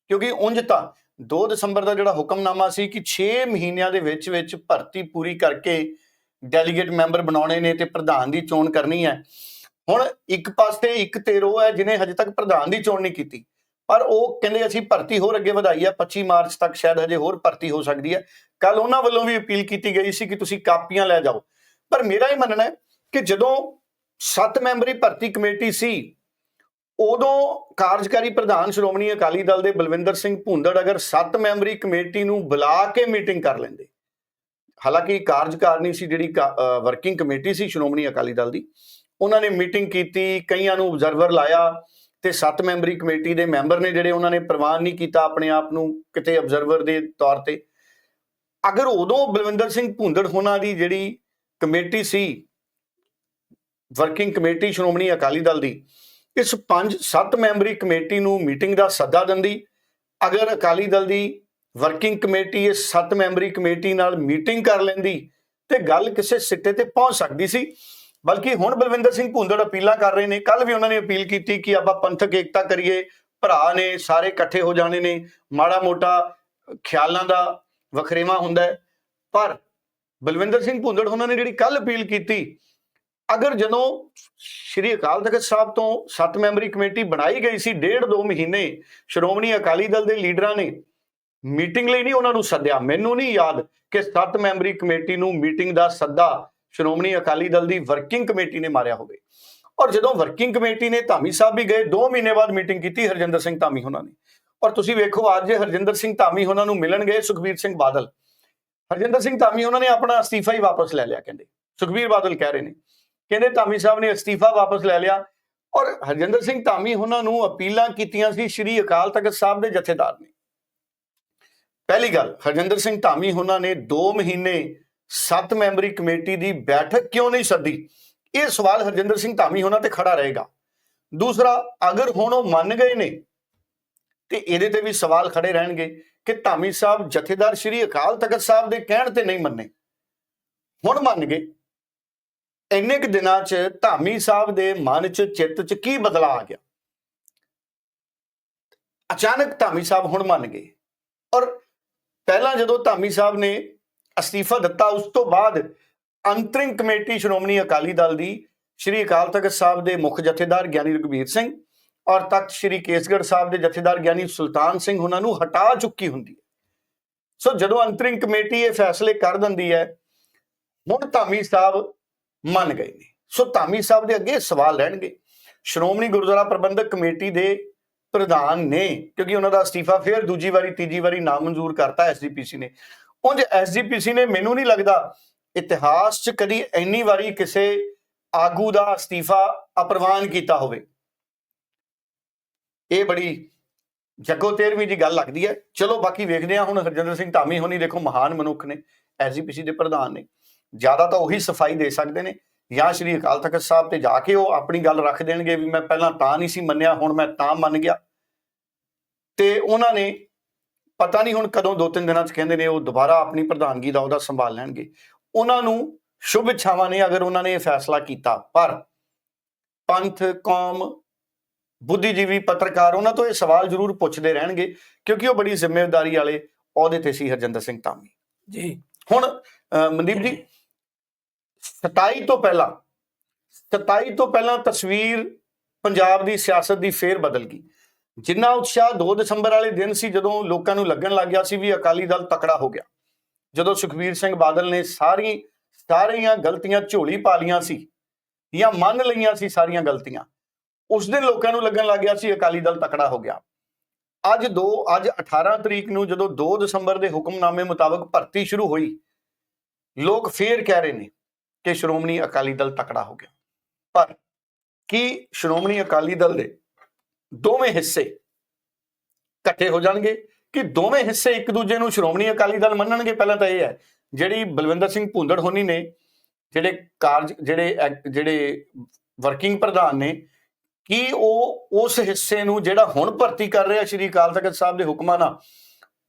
ਕਿਉਂਕਿ ਉਂਝ ਤਾਂ 2 ਦਸੰਬਰ ਦਾ ਜਿਹੜਾ ਹੁਕਮਨਾਮਾ ਸੀ ਕਿ 6 ਮਹੀਨਿਆਂ ਦੇ ਵਿੱਚ ਵਿੱਚ ਭਰਤੀ ਪੂਰੀ ਕਰਕੇ ਡੈਲੀਗੇਟ ਮੈਂਬਰ ਬਣਾਉਣੇ ਨੇ ਤੇ ਪ੍ਰਧਾਨ ਦੀ ਚੋਣ ਕਰਨੀ ਹੈ। ਹੁਣ ਇੱਕ ਪਾਸੇ ਇੱਕ ਤੇਰੋ ਹੈ ਜਿਨੇ ਹਜੇ ਤੱਕ ਪ੍ਰਧਾਨ ਦੀ ਚੋਣ ਨਹੀਂ ਕੀਤੀ। ਪਰ ਉਹ ਕਹਿੰਦੇ ਅਸੀਂ ਭਰਤੀ ਹੋਰ ਅੱਗੇ ਵਧਾਈ ਹੈ 25 ਮਾਰਚ ਤੱਕ ਸ਼ਾਇਦ ਹਜੇ ਹੋਰ ਭਰਤੀ ਹੋ ਸਕਦੀ ਹੈ। ਕੱਲ ਉਹਨਾਂ ਵੱਲੋਂ ਵੀ ਅਪੀਲ ਕੀਤੀ ਗਈ ਸੀ ਕਿ ਤੁਸੀਂ ਕਾਪੀਆਂ ਲੈ ਜਾਓ। ਪਰ ਮੇਰਾ ਇਹ ਮੰਨਣਾ ਹੈ ਕਿ ਜਦੋਂ 7 ਮੈਂਬਰੀ ਭਰਤੀ ਕਮੇਟੀ ਸੀ। ਉਦੋਂ ਕਾਰਜਕਾਰੀ ਪ੍ਰਧਾਨ ਸ਼੍ਰੋਮਣੀ ਅਕਾਲੀ ਦਲ ਦੇ ਬਲਵਿੰਦਰ ਸਿੰਘ ਭੁੰਦੜ ਅਗਰ 7 ਮੈਂਬਰੀ ਕਮੇਟੀ ਨੂੰ ਬੁਲਾ ਕੇ ਮੀਟਿੰਗ ਕਰ ਲੈਂਦੇ। ਹਾਲਾਂਕਿ ਕਾਰਜਕਾਰਨੀ ਸੀ ਜਿਹੜੀ ਵਰਕਿੰਗ ਕਮੇਟੀ ਸੀ ਸ਼੍ਰੋਮਣੀ ਅਕਾਲੀ ਦਲ ਦੀ। ਉਹਨਾਂ ਨੇ ਮੀਟਿੰਗ ਕੀਤੀ, ਕਈਆਂ ਨੂੰ ਆਬਜ਼ਰਵਰ ਲਾਇਆ ਤੇ 7 ਮੈਂਬਰੀ ਕਮੇਟੀ ਦੇ ਮੈਂਬਰ ਨੇ ਜਿਹੜੇ ਉਹਨਾਂ ਨੇ ਪ੍ਰਵਾਨ ਨਹੀਂ ਕੀਤਾ ਆਪਣੇ ਆਪ ਨੂੰ ਕਿਤੇ ਆਬਜ਼ਰਵਰ ਦੇ ਤੌਰ ਤੇ। ਅਗਰ ਉਦੋਂ ਬਲਵਿੰਦਰ ਸਿੰਘ ਭੁੰਦੜ ਹੋਣਾ ਦੀ ਜਿਹੜੀ ਕਮੇਟੀ ਸੀ ਵਰਕਿੰਗ ਕਮੇਟੀ ਸ਼੍ਰੋਮਣੀ ਅਕਾਲੀ ਦਲ ਦੀ, ਇਸ 5-7 ਮੈਂਬਰੀ ਕਮੇਟੀ ਨੂੰ ਮੀਟਿੰਗ ਦਾ ਸੱਦਾ ਦਿੰਦੀ। ਅਗਰ ਅਕਾਲੀ ਦਲ ਦੀ ਵਰਕਿੰਗ ਕਮੇਟੀ ਇਸ 7 ਮੈਂਬਰੀ ਕਮੇਟੀ ਨਾਲ ਮੀਟਿੰਗ ਕਰ ਲੈਂਦੀ ਤੇ ਗੱਲ ਕਿਸੇ ਸਿੱਟੇ ਤੇ ਪਹੁੰਚ ਸਕਦੀ ਸੀ। ਬਲਕਿ ਹੁਣ ਬਲਵਿੰਦਰ ਸਿੰਘ ਭੁੰਦੜ ਅਪੀਲਾਂ ਕਰ ਰਹੇ ਨੇ ਕੱਲ ਵੀ ਉਹਨਾਂ ਨੇ ਅਪੀਲ ਕੀਤੀ ਕਿ ਆਪਾਂ ਪੰਥਕ ਏਕਤਾ ਕਰੀਏ, ਭਰਾ ਨੇ, ਸਾਰੇ ਇਕੱਠੇ ਹੋ ਜਾਣੇ ਨੇ, ਮਾੜਾ ਮੋਟਾ ਖਿਆਲਾਂ ਦਾ ਵਖਰੇਵਾ ਹੁੰਦਾ ਪਰ ਬਲਵਿੰਦਰ ਸਿੰਘ ਭੁੰਦੜ ਉਹਨਾਂ ਨੇ ਜਿਹੜੀ ਕੱਲ ਅਪੀਲ ਕੀਤੀ ਅਗਰ ਜਦੋਂ ਸ਼੍ਰੀ ਅਕਾਲ ਤਖਤ ਸਾਹਿਬ ਤੋਂ ਸੱਤ ਮੈਂਬਰੀ ਕਮੇਟੀ ਬਣਾਈ ਗਈ ਸੀ, ਡੇਢ ਦੋ ਮਹੀਨੇ ਸ਼੍ਰੋਮਣੀ ਅਕਾਲੀ ਦਲ ਦੇ ਲੀਡਰਾਂ ਨੇ ਮੀਟਿੰਗ ਲਈ ਨਹੀਂ ਉਹਨਾਂ ਨੂੰ ਸੱਦਿਆ। ਮੈਨੂੰ ਨਹੀਂ ਯਾਦ ਕਿ ਸੱਤ ਮੈਂਬਰੀ ਕਮੇਟੀ ਨੂੰ ਮੀਟਿੰਗ ਦਾ ਸੱਦਾ ਸ਼੍ਰੋਮਣੀ ਅਕਾਲੀ ਦਲ ਦੀ ਵਰਕਿੰਗ ਕਮੇਟੀ ਨੇ ਮਾਰਿਆ ਹੋਵੇ। ਔਰ ਜਦੋਂ ਵਰਕਿੰਗ ਕਮੇਟੀ ਨੇ ਧਾਮੀ ਸਾਹਿਬ ਵੀ ਗਏ 2 ਮਹੀਨੇ ਬਾਅਦ ਮੀਟਿੰਗ ਕੀਤੀ, ਹਰਜਿੰਦਰ ਸਿੰਘ ਧਾਮੀ ਉਹਨਾਂ ਨੇ। ਔਰ ਤੁਸੀਂ ਵੇਖੋ, ਅੱਜ ਹਰਜਿੰਦਰ ਸਿੰਘ ਧਾਮੀ ਉਹਨਾਂ ਨੂੰ ਮਿਲਣ ਗਏ ਸੁਖਬੀਰ ਸਿੰਘ ਬਾਦਲ। ਹਰਜਿੰਦਰ ਸਿੰਘ ਧਾਮੀ ਉਹਨਾਂ ਨੇ ਆਪਣਾ ਅਸਤੀਫਾ ਹੀ ਵਾਪਸ ਲੈ ਲਿਆ ਕਹਿੰਦੇ। ਸੁਖਬੀਰ ਬਾਦਲ ਕਹਿ ਰਹੇ ਨੇ। ਕਹਿੰਦੇ ਧਾਮੀ ਸਾਹਿਬ ਨੇ ਅਸਤੀਫਾ ਵਾਪਸ ਲੈ ਲਿਆ। ਔਰ ਹਰਜਿੰਦਰ ਸਿੰਘ ਧਾਮੀ ਉਹਨਾਂ ਨੂੰ ਅਪੀਲਾਂ ਕੀਤੀਆਂ ਸੀ ਸ਼੍ਰੀ ਅਕਾਲ ਤਖਤ ਸਾਹਿਬ ਦੇ ਜਥੇਦਾਰ ਨੇ। ਪਹਿਲੀ ਗੱਲ, ਹਰਜਿੰਦਰ ਸਿੰਘ ਧਾਮੀ ਉਹਨਾਂ ਨੇ 2 ਮਹੀਨੇ 7 ਮੈਂਬਰੀ ਕਮੇਟੀ ਦੀ ਬੈਠਕ ਕਿਉਂ ਨਹੀਂ ਸੱਦੀ? ਇਹ ਸਵਾਲ ਹਰਜਿੰਦਰ ਸਿੰਘ ਧਾਮੀ ਉਹਨਾਂ ਤੇ ਖੜਾ ਰਹੇਗਾ। ਦੂਸਰਾ, ਅਗਰ ਹੁਣ ਉਹ ਮੰਨ ਗਏ ਨੇ, ਤੇ ਇਹਦੇ ਤੇ ਵੀ ਸਵਾਲ ਖੜੇ ਰਹਿਣਗੇ ਕਿ ਧਾਮੀ ਸਾਹਿਬ ਜਥੇਦਾਰ ਸ਼੍ਰੀ ਅਕਾਲ ਤਖਤ ਸਾਹਿਬ ਦੇ ਕਹਿਣ ਤੇ ਨਹੀਂ ਮੰਨੇ। ਹੁਣ ਮੰਨ ਗਏ। ਇੰਨੇ ਕੁ ਦਿਨਾਂ 'ਚ ਧਾਮੀ ਸਾਹਿਬ ਦੇ ਮਨ 'ਚ, ਚਿੱਤ 'ਚ ਕੀ ਬਦਲਾ ਆ ਗਿਆ? ਅਚਾਨਕ ਧਾਮੀ ਸਾਹਿਬ ਹੁਣ ਮੰਨ ਗਏ। ਔਰ ਪਹਿਲਾਂ ਜਦੋਂ ਧਾਮੀ ਸਾਹਿਬ ਨੇ ਅਸਤੀਫਾ ਦਿੱਤਾ, ਉਸ ਤੋਂ ਬਾਅਦ ਅੰਤਰਿਮ ਕਮੇਟੀ ਸ਼੍ਰੋਮਣੀ ਅਕਾਲੀ ਦਲ ਦੀ ਸ਼੍ਰੀ ਅਕਾਲ ਤਖਤ ਸਾਹਿਬ ਦੇ ਮੁੱਖ ਜਥੇਦਾਰ ਗਿਆਨੀ ਰਘਬੀਰ ਸਿੰਘ ਔਰ ਤਖਤ ਸ਼੍ਰੀ ਕੇਸਗੜ੍ਹ ਸਾਹਿਬ ਦੇ ਜਥੇਦਾਰ ਗਿਆਨੀ ਸੁਲਤਾਨ ਸਿੰਘ ਉਹਨਾਂ ਨੂੰ ਹਟਾ ਚੁੱਕੀ ਹੁੰਦੀ ਹੈ। ਸੋ ਜਦੋਂ ਅੰਤਰਿੰਗ ਕਮੇਟੀ ਇਹ ਫੈਸਲੇ ਕਰ ਦਿੰਦੀ ਹੈ, ਹੁਣ ਧਾਮੀ ਸਾਹਿਬ ਮੰਨ ਗਏ ਨੇ। ਸੋ ਧਾਮੀ ਸਾਹਿਬ ਦੇ ਅੱਗੇ ਸਵਾਲ ਰਹਿਣਗੇ। ਸ਼੍ਰੋਮਣੀ ਗੁਰਦੁਆਰਾ ਪ੍ਰਬੰਧਕ ਕਮੇਟੀ ਦੇ ਪ੍ਰਧਾਨ ਨੇ, ਕਿਉਂਕਿ ਉਹਨਾਂ ਦਾ ਅਸਤੀਫਾ ਫਿਰ ਦੂਜੀ ਵਾਰੀ, ਤੀਜੀ ਵਾਰੀ ਨਾ ਮਨਜ਼ੂਰ ਕਰਤਾ ਐਸਜੀਪੀਸੀ ਨੇ। ਉਂਝ ਐਸਜੀਪੀਸੀ ਨੇ ਮੈਨੂੰ ਨਹੀਂ ਲੱਗਦਾ ਇਤਿਹਾਸ 'ਚ ਕਦੀ ਇੰਨੀ ਵਾਰੀ ਕਿਸੇ ਆਗੂ ਦਾ ਅਸਤੀਫਾ ਅਪਰਵਾਨ ਕੀਤਾ ਹੋਵੇ। ਇਹ ਬੜੀ ਜੱਗੋ ਤੇਰਵੀਂ ਦੀ ਗੱਲ ਲੱਗਦੀ ਹੈ। ਚਲੋ ਬਾਕੀ ਵੇਖਦੇ ਹਾਂ ਹੁਣ ਹਰਜਿੰਦਰ ਸਿੰਘ ਧਾਮੀ ਹੋਣੀ ਦੇਖੋ ਮਹਾਨ ਮਨੁੱਖ ਨੇ ਐਸਜੀਪੀਸੀ ਦੇ ਪ੍ਰਧਾਨ ਨੇ। ਜ਼ਿਆਦਾ ਤਾਂ ਉਹੀ ਸਫ਼ਾਈ ਦੇ ਸਕਦੇ ਨੇ। ਜਾਂ ਸ਼੍ਰੀ ਅਕਾਲ ਤਖਤ ਸਾਹਿਬ ਤੇ ਜਾ ਕੇ ਉਹ ਆਪਣੀ ਗੱਲ ਰੱਖ ਦੇਣਗੇ ਵੀ ਮੈਂ ਪਹਿਲਾਂ ਤਾਂ ਨਹੀਂ ਸੀ ਮੰਨਿਆ ਹੁਣ ਮੈਂ ਤਾਂ ਮੰਨ ਗਿਆ। ਤੇ ਉਹਨਾਂ ਨੇ ਪਤਾ ਨਹੀਂ ਹੁਣ ਕਦੋਂ ਦੋ ਤਿੰਨ ਦਿਨਾਂ ਚ ਕਹਿੰਦੇ ਨੇ ਉਹ ਦੁਬਾਰਾ ਆਪਣੀ ਪ੍ਰਧਾਨਗੀ ਦਾ ਉਹਦਾ ਸੰਭਾਲ ਲੈਣਗੇ। ਉਹਨਾਂ ਨੂੰ ਸ਼ੁਭ ਇੱਛਾਵਾਂ ਨੇ ਅਗਰ ਉਹਨਾਂ ਨੇ ਇਹ ਫੈਸਲਾ ਕੀਤਾ ਪਰ ਪੰਥ ਕੌਮ ਬੁੱਧੀਜੀਵੀ ਪੱਤਰਕਾਰ ਉਹਨਾਂ ਤੋਂ ਇਹ ਸਵਾਲ ਜ਼ਰੂਰ ਪੁੱਛਦੇ ਰਹਿਣਗੇ ਕਿਉਂਕਿ ਉਹ ਬੜੀ ਜ਼ਿੰਮੇਵਾਰੀ ਵਾਲੇ ਅਹੁਦੇ ਤੇ ਸੀ ਹਰਜਿੰਦਰ ਸਿੰਘ ਧਾਮੀ। ਜੀ। ਹੁਣ ਮਨਦੀਪ ਜੀ 27 ਤੋਂ ਪਹਿਲਾਂ 27 ਤੋਂ ਪਹਿਲਾਂ ਤਸਵੀਰ ਪੰਜਾਬ ਦੀ ਸਿਆਸਤ ਦੀ ਫੇਰ ਬਦਲ ਗਈ। ਜਿੰਨਾ ਉਤਸ਼ਾਹ 2 ਦਸੰਬਰ ਵਾਲੇ ਦਿਨ ਸੀ, ਜਦੋਂ ਲੋਕਾਂ ਨੂੰ ਲੱਗਣ ਲੱਗ ਗਿਆ ਸੀ ਵੀ ਅਕਾਲੀ ਦਲ ਤਕੜਾ ਹੋ ਗਿਆ। ਜਦੋਂ ਸੁਖਬੀਰ ਸਿੰਘ ਬਾਦਲ ਨੇ ਸਾਰੀ, ਸਾਰੀਆਂ ਗਲਤੀਆਂ ਝੋਲੀ ਪਾ ਲੀਆਂ ਸੀ ਜਾਂ ਮੰਨ ਲਈਆਂ ਸੀ ਸਾਰੀਆਂ ਗਲਤੀਆਂ, ਉਸ ਦਿਨ ਲੋਕਾਂ ਨੂੰ ਲੱਗਣ ਲੱਗ ਗਿਆ ਸੀ ਅਕਾਲੀ ਦਲ ਤਕੜਾ ਹੋ ਗਿਆ। ਅੱਜ 2 ਅੱਜ 18 ਤਰੀਕ ਨੂੰ ਜਦੋਂ 2 ਦਸੰਬਰ ਦੇ ਹੁਕਮਨਾਮੇ ਮੁਤਾਬਕ ਭਰਤੀ ਸ਼ੁਰੂ ਹੋਈ, ਲੋਕ ਫੇਰ ਕਹਿ ਰਹੇ ਨੇ ਕਿ ਸ਼੍ਰੋਮਣੀ ਅਕਾਲੀ ਦਲ ਤਕੜਾ ਹੋ ਗਿਆ। ਪਰ ਕੀ ਸ਼੍ਰੋਮਣੀ ਅਕਾਲੀ ਦਲ ਦੇ ਦੋਵੇਂ ਹਿੱਸੇ ਇਕੱਠੇ ਹੋ ਜਾਣਗੇ ਕਿ ਦੋਵੇਂ ਹਿੱਸੇ ਇੱਕ ਦੂਜੇ ਨੂੰ ਸ਼੍ਰੋਮਣੀ ਅਕਾਲੀ ਦਲ ਮੰਨਣਗੇ? ਪਹਿਲਾਂ ਤਾਂ ਇਹ ਹੈ, ਜਿਹੜੀ ਬਲਵਿੰਦਰ ਸਿੰਘ ਭੁੰਦੜ ਹੋਣੀ ਨੇ, ਜਿਹੜੇ ਕਾਰਜ, ਜਿਹੜੇ ਜਿਹੜੇ ਵਰਕਿੰਗ ਪ੍ਰਧਾਨ ਨੇ, ਕੀ ਉਹ ਉਸ ਹਿੱਸੇ ਨੂੰ ਜਿਹੜਾ ਹੁਣ ਭਰਤੀ ਕਰ ਰਿਹਾ ਸ਼੍ਰੀ ਅਕਾਲ ਤਖਤ ਸਾਹਿਬ ਦੇ ਹੁਕਮਾਂ ਨਾਲ,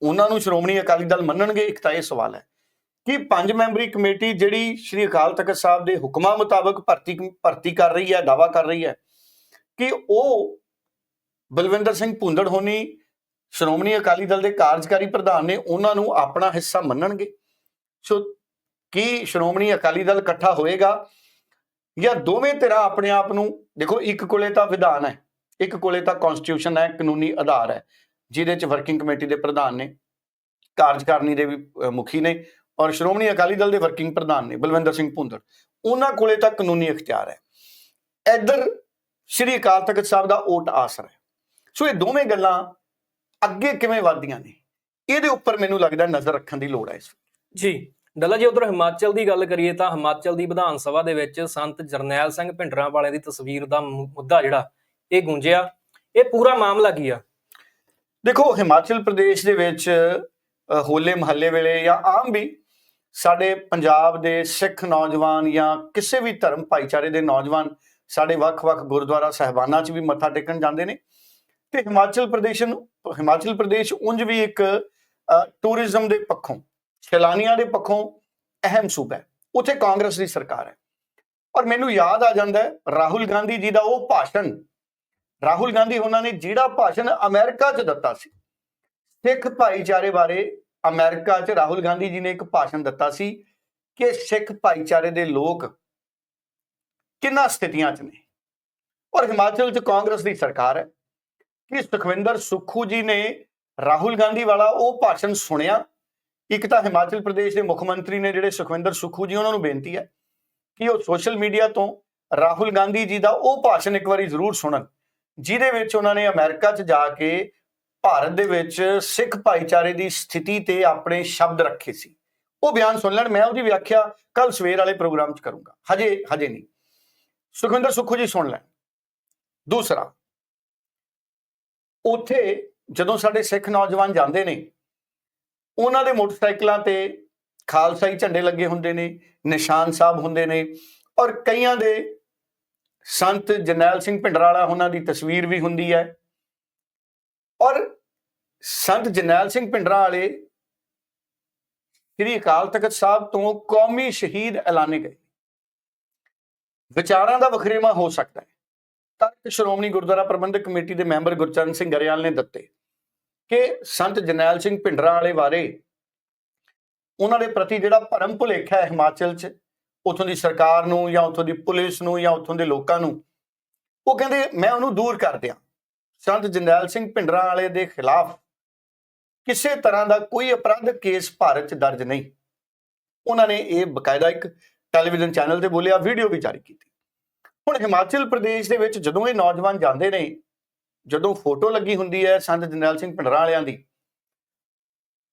ਉਹਨਾਂ ਨੂੰ ਸ਼੍ਰੋਮਣੀ ਅਕਾਲੀ ਦਲ ਮੰਨਣਗੇ? ਇੱਕ ਤਾਂ ਇਹ ਸਵਾਲ ਹੈ। ਕਿ ਪੰਜ ਮੈਂਬਰੀ ਕਮੇਟੀ ਜਿਹੜੀ ਸ਼੍ਰੀ ਅਕਾਲ ਤਖਤ ਸਾਹਿਬ ਦੇ ਹੁਕਮਾਂ ਮੁਤਾਬਕ ਭਰਤੀ ਭਰਤੀ ਕਰ ਰਹੀ ਹੈ ਦਾਵਾ ਕਰ ਰਹੀ ਹੈ, ਕਿ ਉਹ ਬਲਵਿੰਦਰ ਸਿੰਘ ਭੁੰਦੜ ਹੋਣੀ, ਸ਼੍ਰੋਮਣੀ ਅਕਾਲੀ ਦਲ ਦੇ ਕਾਰਜਕਾਰੀ ਪ੍ਰਧਾਨ ਨੇ, ਉਹਨਾਂ ਨੂੰ ਆਪਣਾ ਹਿੱਸਾ ਮੰਨਣਗੇ। ਸੋ ਕੀ ਸ਼੍ਰੋਮਣੀ ਅਕਾਲੀ ਦਲ ਇਕੱਠਾ ਹੋਏਗਾ ਜਾਂ ਦੋਵੇਂ ਧਿਰਾਂ ਆਪਣੇ ਆਪ ਨੂੰ, ਦੇਖੋ ਇੱਕ ਕੋਲੇ ਤਾਂ ਵਿਧਾਨ ਹੈ, ਇੱਕ ਕੋਲੇ ਤਾਂ ਕਨਸਟੀਟਿਊਸ਼ਨ ਹੈ, ਕਾਨੂੰਨੀ ਆਧਾਰ ਹੈ, ਜਿਹਦੇ ਚ ਵਰਕਿੰਗ ਕਮੇਟੀ ਦੇ ਪ੍ਰਧਾਨ ਨੇ, ਕਾਰਜਕਾਰਨੀ ਦੇ ਵੀ ਮੁਖੀ ਨੇ ਔਰ ਸ਼੍ਰੋਮਣੀ ਅਕਾਲੀ ਦਲ ਦੇ ਵਰਕਿੰਗ ਪ੍ਰਧਾਨ ਨੇ ਬਲਵਿੰਦਰ ਸਿੰਘ ਭੁੰਦੜ ਉਹਨਾਂ ਕੋਲੇ ਤਾਂ ਕਾਨੂੰਨੀ ਅਖਤਿਆਰ ਹੈ। ਇੱਧਰ ਸ਼੍ਰੀ ਅਕਾਲ ਤਖਤ ਸਾਹਿਬ ਦਾ ਓਟ ਆਸਰ ਹੈ। ਸੋ ਇਹ ਦੋਵੇਂ ਗੱਲਾਂ ਅੱਗੇ ਕਿਵੇਂ ਵਧਦੀਆਂ ਨੇ ਇਹਦੇ ਉੱਪਰ ਮੈਨੂੰ ਲੱਗਦਾ ਨਜ਼ਰ ਰੱਖਣ ਦੀ ਲੋੜ ਹੈ ਇਸ ਜੀ ਡੱਲਾ ਜੀ ਉਧਰ ਹਿਮਾਚਲ ਦੀ ਗੱਲ ਕਰੀਏ ਤਾਂ ਹਿਮਾਚਲ ਦੀ ਵਿਧਾਨ ਸਭਾ ਦੇ ਵਿੱਚ ਸੰਤ ਜਰਨੈਲ ਸਿੰਘ ਭਿੰਡਰਾਂ ਵਾਲੇ ਦੀ ਤਸਵੀਰ ਦਾ ਮੁੱਦਾ ਜਿਹੜਾ ਇਹ ਗੂੰਜਿਆ। ਇਹ ਪੂਰਾ ਮਾਮਲਾ ਕੀ ਆ? ਦੇਖੋ ਹਿਮਾਚਲ ਪ੍ਰਦੇਸ਼ ਦੇ ਵਿੱਚ ਹੋਲੇ ਮਹੱਲੇ ਵੇਲੇ ਜਾਂ ਆਮ ਵੀ ਸਾਡੇ ਪੰਜਾਬ ਦੇ ਸਿੱਖ ਨੌਜਵਾਨ ਜਾਂ ਕਿਸੇ ਵੀ ਧਰਮ ਭਾਈਚਾਰੇ ਦੇ ਨੌਜਵਾਨ ਸਾਡੇ ਵੱਖ-ਵੱਖ ਗੁਰਦੁਆਰਾ ਸਹਿਬਾਨਾਂ 'ਚ ਵੀ ਮੱਥਾ ਟੇਕਣ ਜਾਂਦੇ ਨੇ ਤੇ ਹਿਮਾਚਲ ਪ੍ਰਦੇਸ਼ ਨੂੰ, ਹਿਮਾਚਲ ਪ੍ਰਦੇਸ਼ ਉਂਝ ਵੀ ਇੱਕ ਟੂਰਿਜ਼ਮ ਦੇ ਪੱਖੋਂ, ਸੈਲਾਨੀਆਂ ਦੇ ਪੱਖੋਂ ਅਹਿਮ ਸੂਬਾ ਹੈ। ਉੱਥੇ ਕਾਂਗਰਸ ਦੀ ਸਰਕਾਰ ਹੈ। ਔਰ ਮੈਨੂੰ ਯਾਦ ਆ ਜਾਂਦਾ ਹੈ ਰਾਹੁਲ ਗਾਂਧੀ ਜੀ ਦਾ ਉਹ ਭਾਸ਼ਣ। ਰਾਹੁਲ ਗਾਂਧੀ ਉਹਨਾਂ ਨੇ ਜਿਹੜਾ ਭਾਸ਼ਣ ਅਮਰੀਕਾ 'ਚ ਦਿੱਤਾ ਸੀ, ਸਿੱਖ ਭਾਈਚਾਰੇ ਬਾਰੇ ਅਮਰੀਕਾ 'ਚ ਰਾਹੁਲ ਗਾਂਧੀ ਜੀ ਨੇ ਇੱਕ ਭਾਸ਼ਣ ਦਿੱਤਾ ਸੀ ਕਿ ਸਿੱਖ ਭਾਈਚਾਰੇ ਦੇ ਲੋਕ ਕਿੰਨਾ ਸਥਿਤੀਆਂ 'ਚ ਨੇ? ਔਰ ਹਿਮਾਚਲ 'ਚ ਕਾਂਗਰਸ ਦੀ ਸਰਕਾਰ ਹੈ ਕਿ ਸੁਖਵਿੰਦਰ ਸੁੱਖੂ ਜੀ ਨੇ ਰਾਹੁਲ ਗਾਂਧੀ ਵਾਲਾ ਉਹ ਭਾਸ਼ਣ ਸੁਣਿਆ। ਇੱਕ ਤਾਂ ਹਿਮਾਚਲ ਪ੍ਰਦੇਸ਼ ਦੇ ਮੁੱਖ ਮੰਤਰੀ ਨੇ ਜਿਹੜੇ ਸੁਖਵਿੰਦਰ ਸੁੱਖੂ ਜੀ, ਉਹਨਾਂ ਨੂੰ ਬੇਨਤੀ ਹੈ ਕਿ ਉਹ ਸੋਸ਼ਲ ਮੀਡੀਆ ਤੋਂ ਰਾਹੁਲ ਗਾਂਧੀ ਜੀ ਦਾ ਉਹ ਭਾਸ਼ਣ ਇੱਕ ਵਾਰੀ ਜ਼ਰੂਰ ਸੁਣਨ, ਜਿਹਦੇ ਵਿੱਚ ਉਹਨਾਂ ਨੇ ਅਮਰੀਕਾ 'ਚ ਜਾ ਕੇ ਭਾਰਤ ਦੇ ਵਿੱਚ ਸਿੱਖ ਭਾਈਚਾਰੇ ਦੀ ਸਥਿਤੀ ਤੇ ਆਪਣੇ ਸ਼ਬਦ ਰੱਖੇ ਸੀ। ਉਹ ਬਿਆਨ ਸੁਣ ਲੈਣ, ਮੈਂ ਉਹਦੀ ਵਿਆਖਿਆ ਕੱਲ ਸਵੇਰ ਵਾਲੇ ਪ੍ਰੋਗਰਾਮ 'ਚ ਕਰੂੰਗਾ। ਹਜੇ ਹਜੇ ਨਹੀਂ। ਸੁਖਵਿੰਦਰ ਸੁੱਖੂ ਜੀ ਸੁਣ ਲੈਣ। ਦੂਸਰਾ, ਉੱਥੇ ਜਦੋਂ ਸਾਡੇ ਸਿੱਖ ਨੌਜਵਾਨ ਜਾਂਦੇ ਨੇ, ਉਹਨਾਂ ਦੇ ਮੋਟਰਸਾਈਕਲਾਂ ਤੇ ਖਾਲਸਾਈ ਝੰਡੇ ਲੱਗੇ ਹੁੰਦੇ ਨੇ, ਨਿਸ਼ਾਨ ਸਾਹਿਬ ਹੁੰਦੇ ਨੇ ਔਰ ਕਈਆਂ ਦੇ ਸੰਤ ਜਰਨੈਲ ਸਿੰਘ ਭਿੰਡਰਾਲਾ, ਉਹਨਾਂ ਦੀ ਤਸਵੀਰ ਵੀ ਹੁੰਦੀ ਹੈ। ਔਰ ਸੰਤ ਜਰਨੈਲ ਸਿੰਘ ਭਿੰਡਰਾਂ ਵਾਲੇ ਸ੍ਰੀ ਅਕਾਲ ਤਖਤ ਸਾਹਿਬ ਤੋਂ ਕੌਮੀ ਸ਼ਹੀਦ ਐਲਾਨੇ ਗਏ। ਵਿਚਾਰਾਂ ਦਾ ਵਖਰੇਵਾ ਹੋ ਸਕਦਾ ਹੈ। ਤਖਤ ਸ਼੍ਰੋਮਣੀ ਗੁਰਦੁਆਰਾ ਪ੍ਰਬੰਧਕ ਕਮੇਟੀ ਦੇ ਮੈਂਬਰ ਗੁਰਚਰਨ ਸਿੰਘ ਗਰੇਵਾਲ ਨੇ ਦਿੱਤੇ ਕਿ ਸੰਤ ਜਰਨੈਲ ਸਿੰਘ ਭਿੰਡਰਾਂ ਵਾਲੇ ਬਾਰੇ ਉਹਨਾਂ ਦੇ ਪ੍ਰਤੀ ਜਿਹੜਾ ਭਰਮ ਭੁਲੇਖਾ ਹੈ ਹਿਮਾਚਲ 'ਚ, ਉਥੋਂ ਦੀ ਸਰਕਾਰ ਨੂੰ ਜਾਂ ਉਥੋਂ ਦੀ ਪੁਲਿਸ ਨੂੰ ਜਾਂ ਉਥੋਂ ਦੇ ਲੋਕਾਂ ਨੂੰ, ਉਹ ਕਹਿੰਦੇ, ਮੈਂ ਉਹਨੂੰ ਦੂਰ ਕਰ ਦਿਆਂ। ਸੰਤ ਜਰਨੈਲ ਸਿੰਘ ਭਿੰਡਰਾਂ ਵਾਲੇ ਦੇ ਖਿਲਾਫ ਕਿਸੇ ਤਰ੍ਹਾਂ ਦਾ ਕੋਈ ਅਪਰਾਧਿਕ ਕੇਸ ਭਾਰਤ 'ਚ ਦਰਜ ਨਹੀਂ। ਉਹਨਾਂ ਨੇ ਇਹ ਬਕਾਇਦਾ ਇੱਕ ਟੈਲੀਵਿਜ਼ਨ ਚੈਨਲ ਤੇ ਬੋਲਿਆ, ਵੀਡੀਓ ਵੀ ਜਾਰੀ ਕੀਤੀ। ਹੁਣ ਹਿਮਾਚਲ ਪ੍ਰਦੇਸ਼ ਦੇ ਵਿੱਚ ਜਦੋਂ ਇਹ ਨੌਜਵਾਨ ਜਾਂਦੇ ਨੇ, ਜਦੋਂ ਫੋਟੋ ਲੱਗੀ ਹੁੰਦੀ ਹੈ ਸੰਤ ਜਰਨੈਲ ਸਿੰਘ ਭਿੰਡਰਾਂ ਵਾਲਿਆਂ ਦੀ,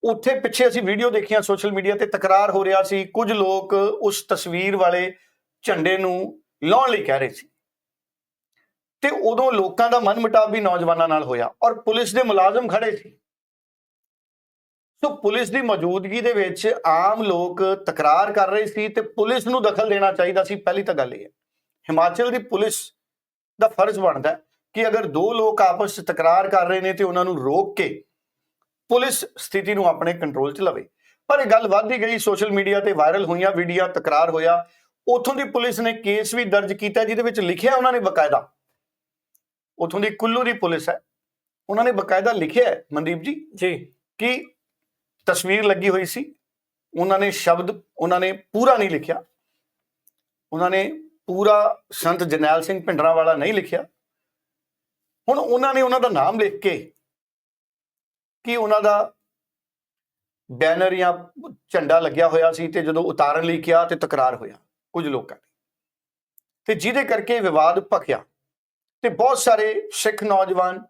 ਉੱਥੇ ਪਿੱਛੇ ਅਸੀਂ ਵੀਡੀਓ ਦੇਖੀਆਂ ਸੋਸ਼ਲ ਮੀਡੀਆ ਤੇ, ਤਕਰਾਰ ਹੋ ਰਿਹਾ ਸੀ, ਕੁਝ ਲੋਕ ਉਸ ਤਸਵੀਰ ਵਾਲੇ ਝੰਡੇ ਨੂੰ ਲਾਉਣ ਲਈ ਕਹਿ ਰਹੇ ਸੀ। ਤੇ ਉਦੋਂ ਲੋਕਾਂ ਦਾ ਮਨ ਮੁਟਾਵ ਵੀ ਨੌਜਵਾਨਾਂ ਨਾਲ ਹੋਇਆ ਔਰ ਪੁਲਿਸ ਦੇ ਮੁਲਾਜ਼ਮ ਖੜੇ ਸੀ। ਸੋ ਪੁਲਿਸ ਦੀ ਮੌਜੂਦਗੀ ਦੇ ਵਿੱਚ ਆਮ ਲੋਕ ਤਕਰਾਰ ਕਰ ਰਹੇ ਸੀ ਤੇ ਪੁਲਿਸ ਨੂੰ ਦਖਲ ਦੇਣਾ ਚਾਹੀਦਾ ਸੀ। ਪਹਿਲੀ ਤਾਂ ਗੱਲ ਇਹ ਹੈ, ਹਿਮਾਚਲ ਦੀ ਪੁਲਿਸ ਦਾ ਫਰਜ਼ ਬਣਦਾ ਹੈ ਕਿ ਅਗਰ ਦੋ ਲੋਕ ਆਪਸ ਵਿੱਚ ਤਕਰਾਰ ਕਰ ਰਹੇ ਨੇ ਤੇ ਉਹਨਾਂ ਨੂੰ ਰੋਕ ਕੇ ਪੁਲਿਸ ਸਥਿਤੀ ਨੂੰ ਆਪਣੇ ਕੰਟਰੋਲ 'ਚ ਲਵੇ। ਪਰ ਇਹ ਗੱਲ ਵੱਧਦੀ ਗਈ, ਸੋਸ਼ਲ ਮੀਡੀਆ ਤੇ ਵਾਇਰਲ ਹੋਈਆਂ, ਵੀਡੀਓ ਤਕਰਾਰ ਹੋਇਆ। ਉਥੋਂ ਦੀ ਪੁਲਿਸ ਨੇ ਕੇਸ ਵੀ ਦਰਜ ਕੀਤਾ, ਜਿਹਦੇ ਵਿੱਚ ਲਿਖਿਆ ਉਹਨਾਂ ਨੇ ਬਕਾਇਦਾ ਉਥੋਂ ਦੀ ਕੁੱਲੂ ਦੀ ਪੁਲਿਸ ਹੈ। ਉਹਨਾਂ ਨੇ ਬਕਾਇਦਾ ਲਿਖਿਆ ਹੈ ਮਨਦੀਪ ਜੀ ਜੀ। ਕਿ ਤਸਵੀਰ ਲੱਗੀ ਹੋਈ ਸੀ। ਉਹਨਾਂ ਨੇ ਸ਼ਬਦ ਉਹਨਾਂ ਨੇ ਪੂਰਾ ਨਹੀਂ ਲਿਖਿਆ। ਉਹਨਾਂ ਨੇ ਪੂਰਾ ਸੰਤ ਜਰਨੈਲ ਸਿੰਘ ਭਿੰਡਰਾਂ ਵਾਲਾ ਨਹੀਂ ਲਿਖਿਆ। ਹੁਣ ਉਹਨਾਂ ਨੇ ਉਹਨਾਂ ਦਾ ਨਾਮ ਲਿਖ ਕੇ ਕਿ ਉਹਨਾਂ ਦਾ ਬੈਨਰ ਜਾਂ ਝੰਡਾ ਲੱਗਿਆ ਹੋਇਆ ਸੀ ਤੇ ਜਦੋਂ ਉਤਾਰਨ ਲਈ ਕਿਹਾ ਤੇ ਤਕਰਾਰ ਹੋਇਆ ਕੁਝ ਲੋਕਾਂ ਨੇ। ਤੇ ਜਿਹਦੇ ਕਰਕੇ ਵਿਵਾਦ ਭਖਿਆ। ਤੇ ਬਹੁਤ ਸਾਰੇ ਸਿੱਖ ਨੌਜਵਾਨ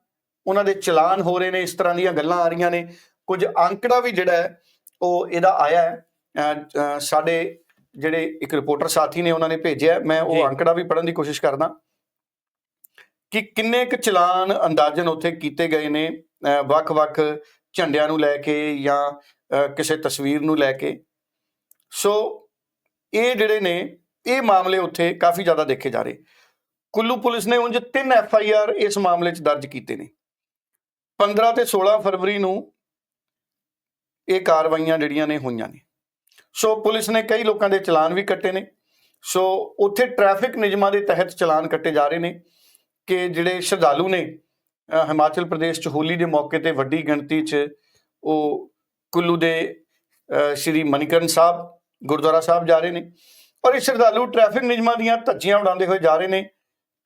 ਉਹਨਾਂ ਦੇ ਚਲਾਨ ਹੋ ਰਹੇ ਨੇ ਇਸ ਤਰ੍ਹਾਂ ਦੀਆਂ ਗੱਲਾਂ ਆ ਰਹੀਆਂ ਨੇ। ਕੁਝ ਅੰਕੜਾ ਵੀ ਜਿਹੜਾ ਹੈ ਉਹ ਇਹਦਾ ਆਇਆ ਹੈ। ਸਾਡੇ ਜਿਹੜੇ ਇੱਕ ਰਿਪੋਰਟਰ ਸਾਥੀ ਨੇ ਉਹਨਾਂ ਨੇ ਭੇਜਿਆ। ਮੈਂ। ਉਹ ਅੰਕੜਾ ਵੀ ਪੜਨ ਦੀ ਕੋਸ਼ਿਸ਼ ਕਰਦਾ। ਕਿ ਕਿੰਨੇ ਕੁ ਚਲਾਨ ਅੰਦਾਜ਼ਨ ਉੱਥੇ ਕੀਤੇ ਗਏ ਨੇ ਵੱਖ-ਵੱਖ ਝੰਡਿਆਂ ਨੂੰ ਲੈ ਕੇ ਜਾਂ ਕਿਸੇ ਤਸਵੀਰ ਨੂੰ ਲੈ ਕੇ। ਸੋ ਇਹ ਜਿਹੜੇ ਨੇ ਇਹ ਮਾਮਲੇ ਉੱਥੇ ਕਾਫੀ ਜ਼ਿਆਦਾ ਦੇਖੇ ਜਾ ਰਹੇ। ਕੁੱਲੂ ਪੁਲਿਸ ਨੇ ਉਂਝ ਤਿੰਨ ਐਫ ਆਈ ਆਰ ਇਸ ਮਾਮਲੇ 'ਚ ਦਰਜ ਕੀਤੇ ਨੇ। 15 ਤੇ 16 ਫਰਵਰੀ ਨੂੰ ਇਹ ਕਾਰਵਾਈਆਂ ਜਿਹੜੀਆਂ ਨੇ ਹੋਈਆਂ ਨੇ। ਸੋ ਪੁਲਿਸ ਨੇ ਕਈ ਲੋਕਾਂ ਦੇ ਚਲਾਨ ਵੀ ਕੱਟੇ ਨੇ। ਸੋ ਉੱਥੇ ਟ੍ਰੈਫਿਕ ਨਿਯਮਾਂ ਦੇ ਤਹਿਤ ਚਲਾਨ ਕੱਟੇ ਜਾ ਰਹੇ ਨੇ ਕਿ ਜਿਹੜੇ ਸ਼ਰਧਾਲੂ ਨੇ ਹਿਮਾਚਲ ਪ੍ਰਦੇਸ਼ 'ਚ ਹੋਲੀ ਦੇ ਮੌਕੇ ਤੇ ਵੱਡੀ ਗਿਣਤੀ 'ਚ ਉਹ ਕੁੱਲੂ ਦੇ ਸ਼੍ਰੀ ਮਨੀਕਰਨ ਸਾਹਿਬ, ਗੁਰਦੁਆਰਾ ਸਾਹਿਬ ਜਾ ਰਹੇ ਨੇ। ਔਰ ਇਹ ਸ਼ਰਧਾਲੂ ਟ੍ਰੈਫਿਕ ਨਿਯਮਾਂ ਦੀਆਂ ਧੱਜੀਆਂ ਉਡਾਉਂਦੇ ਹੋਏ ਜਾ ਰਹੇ ਨੇ।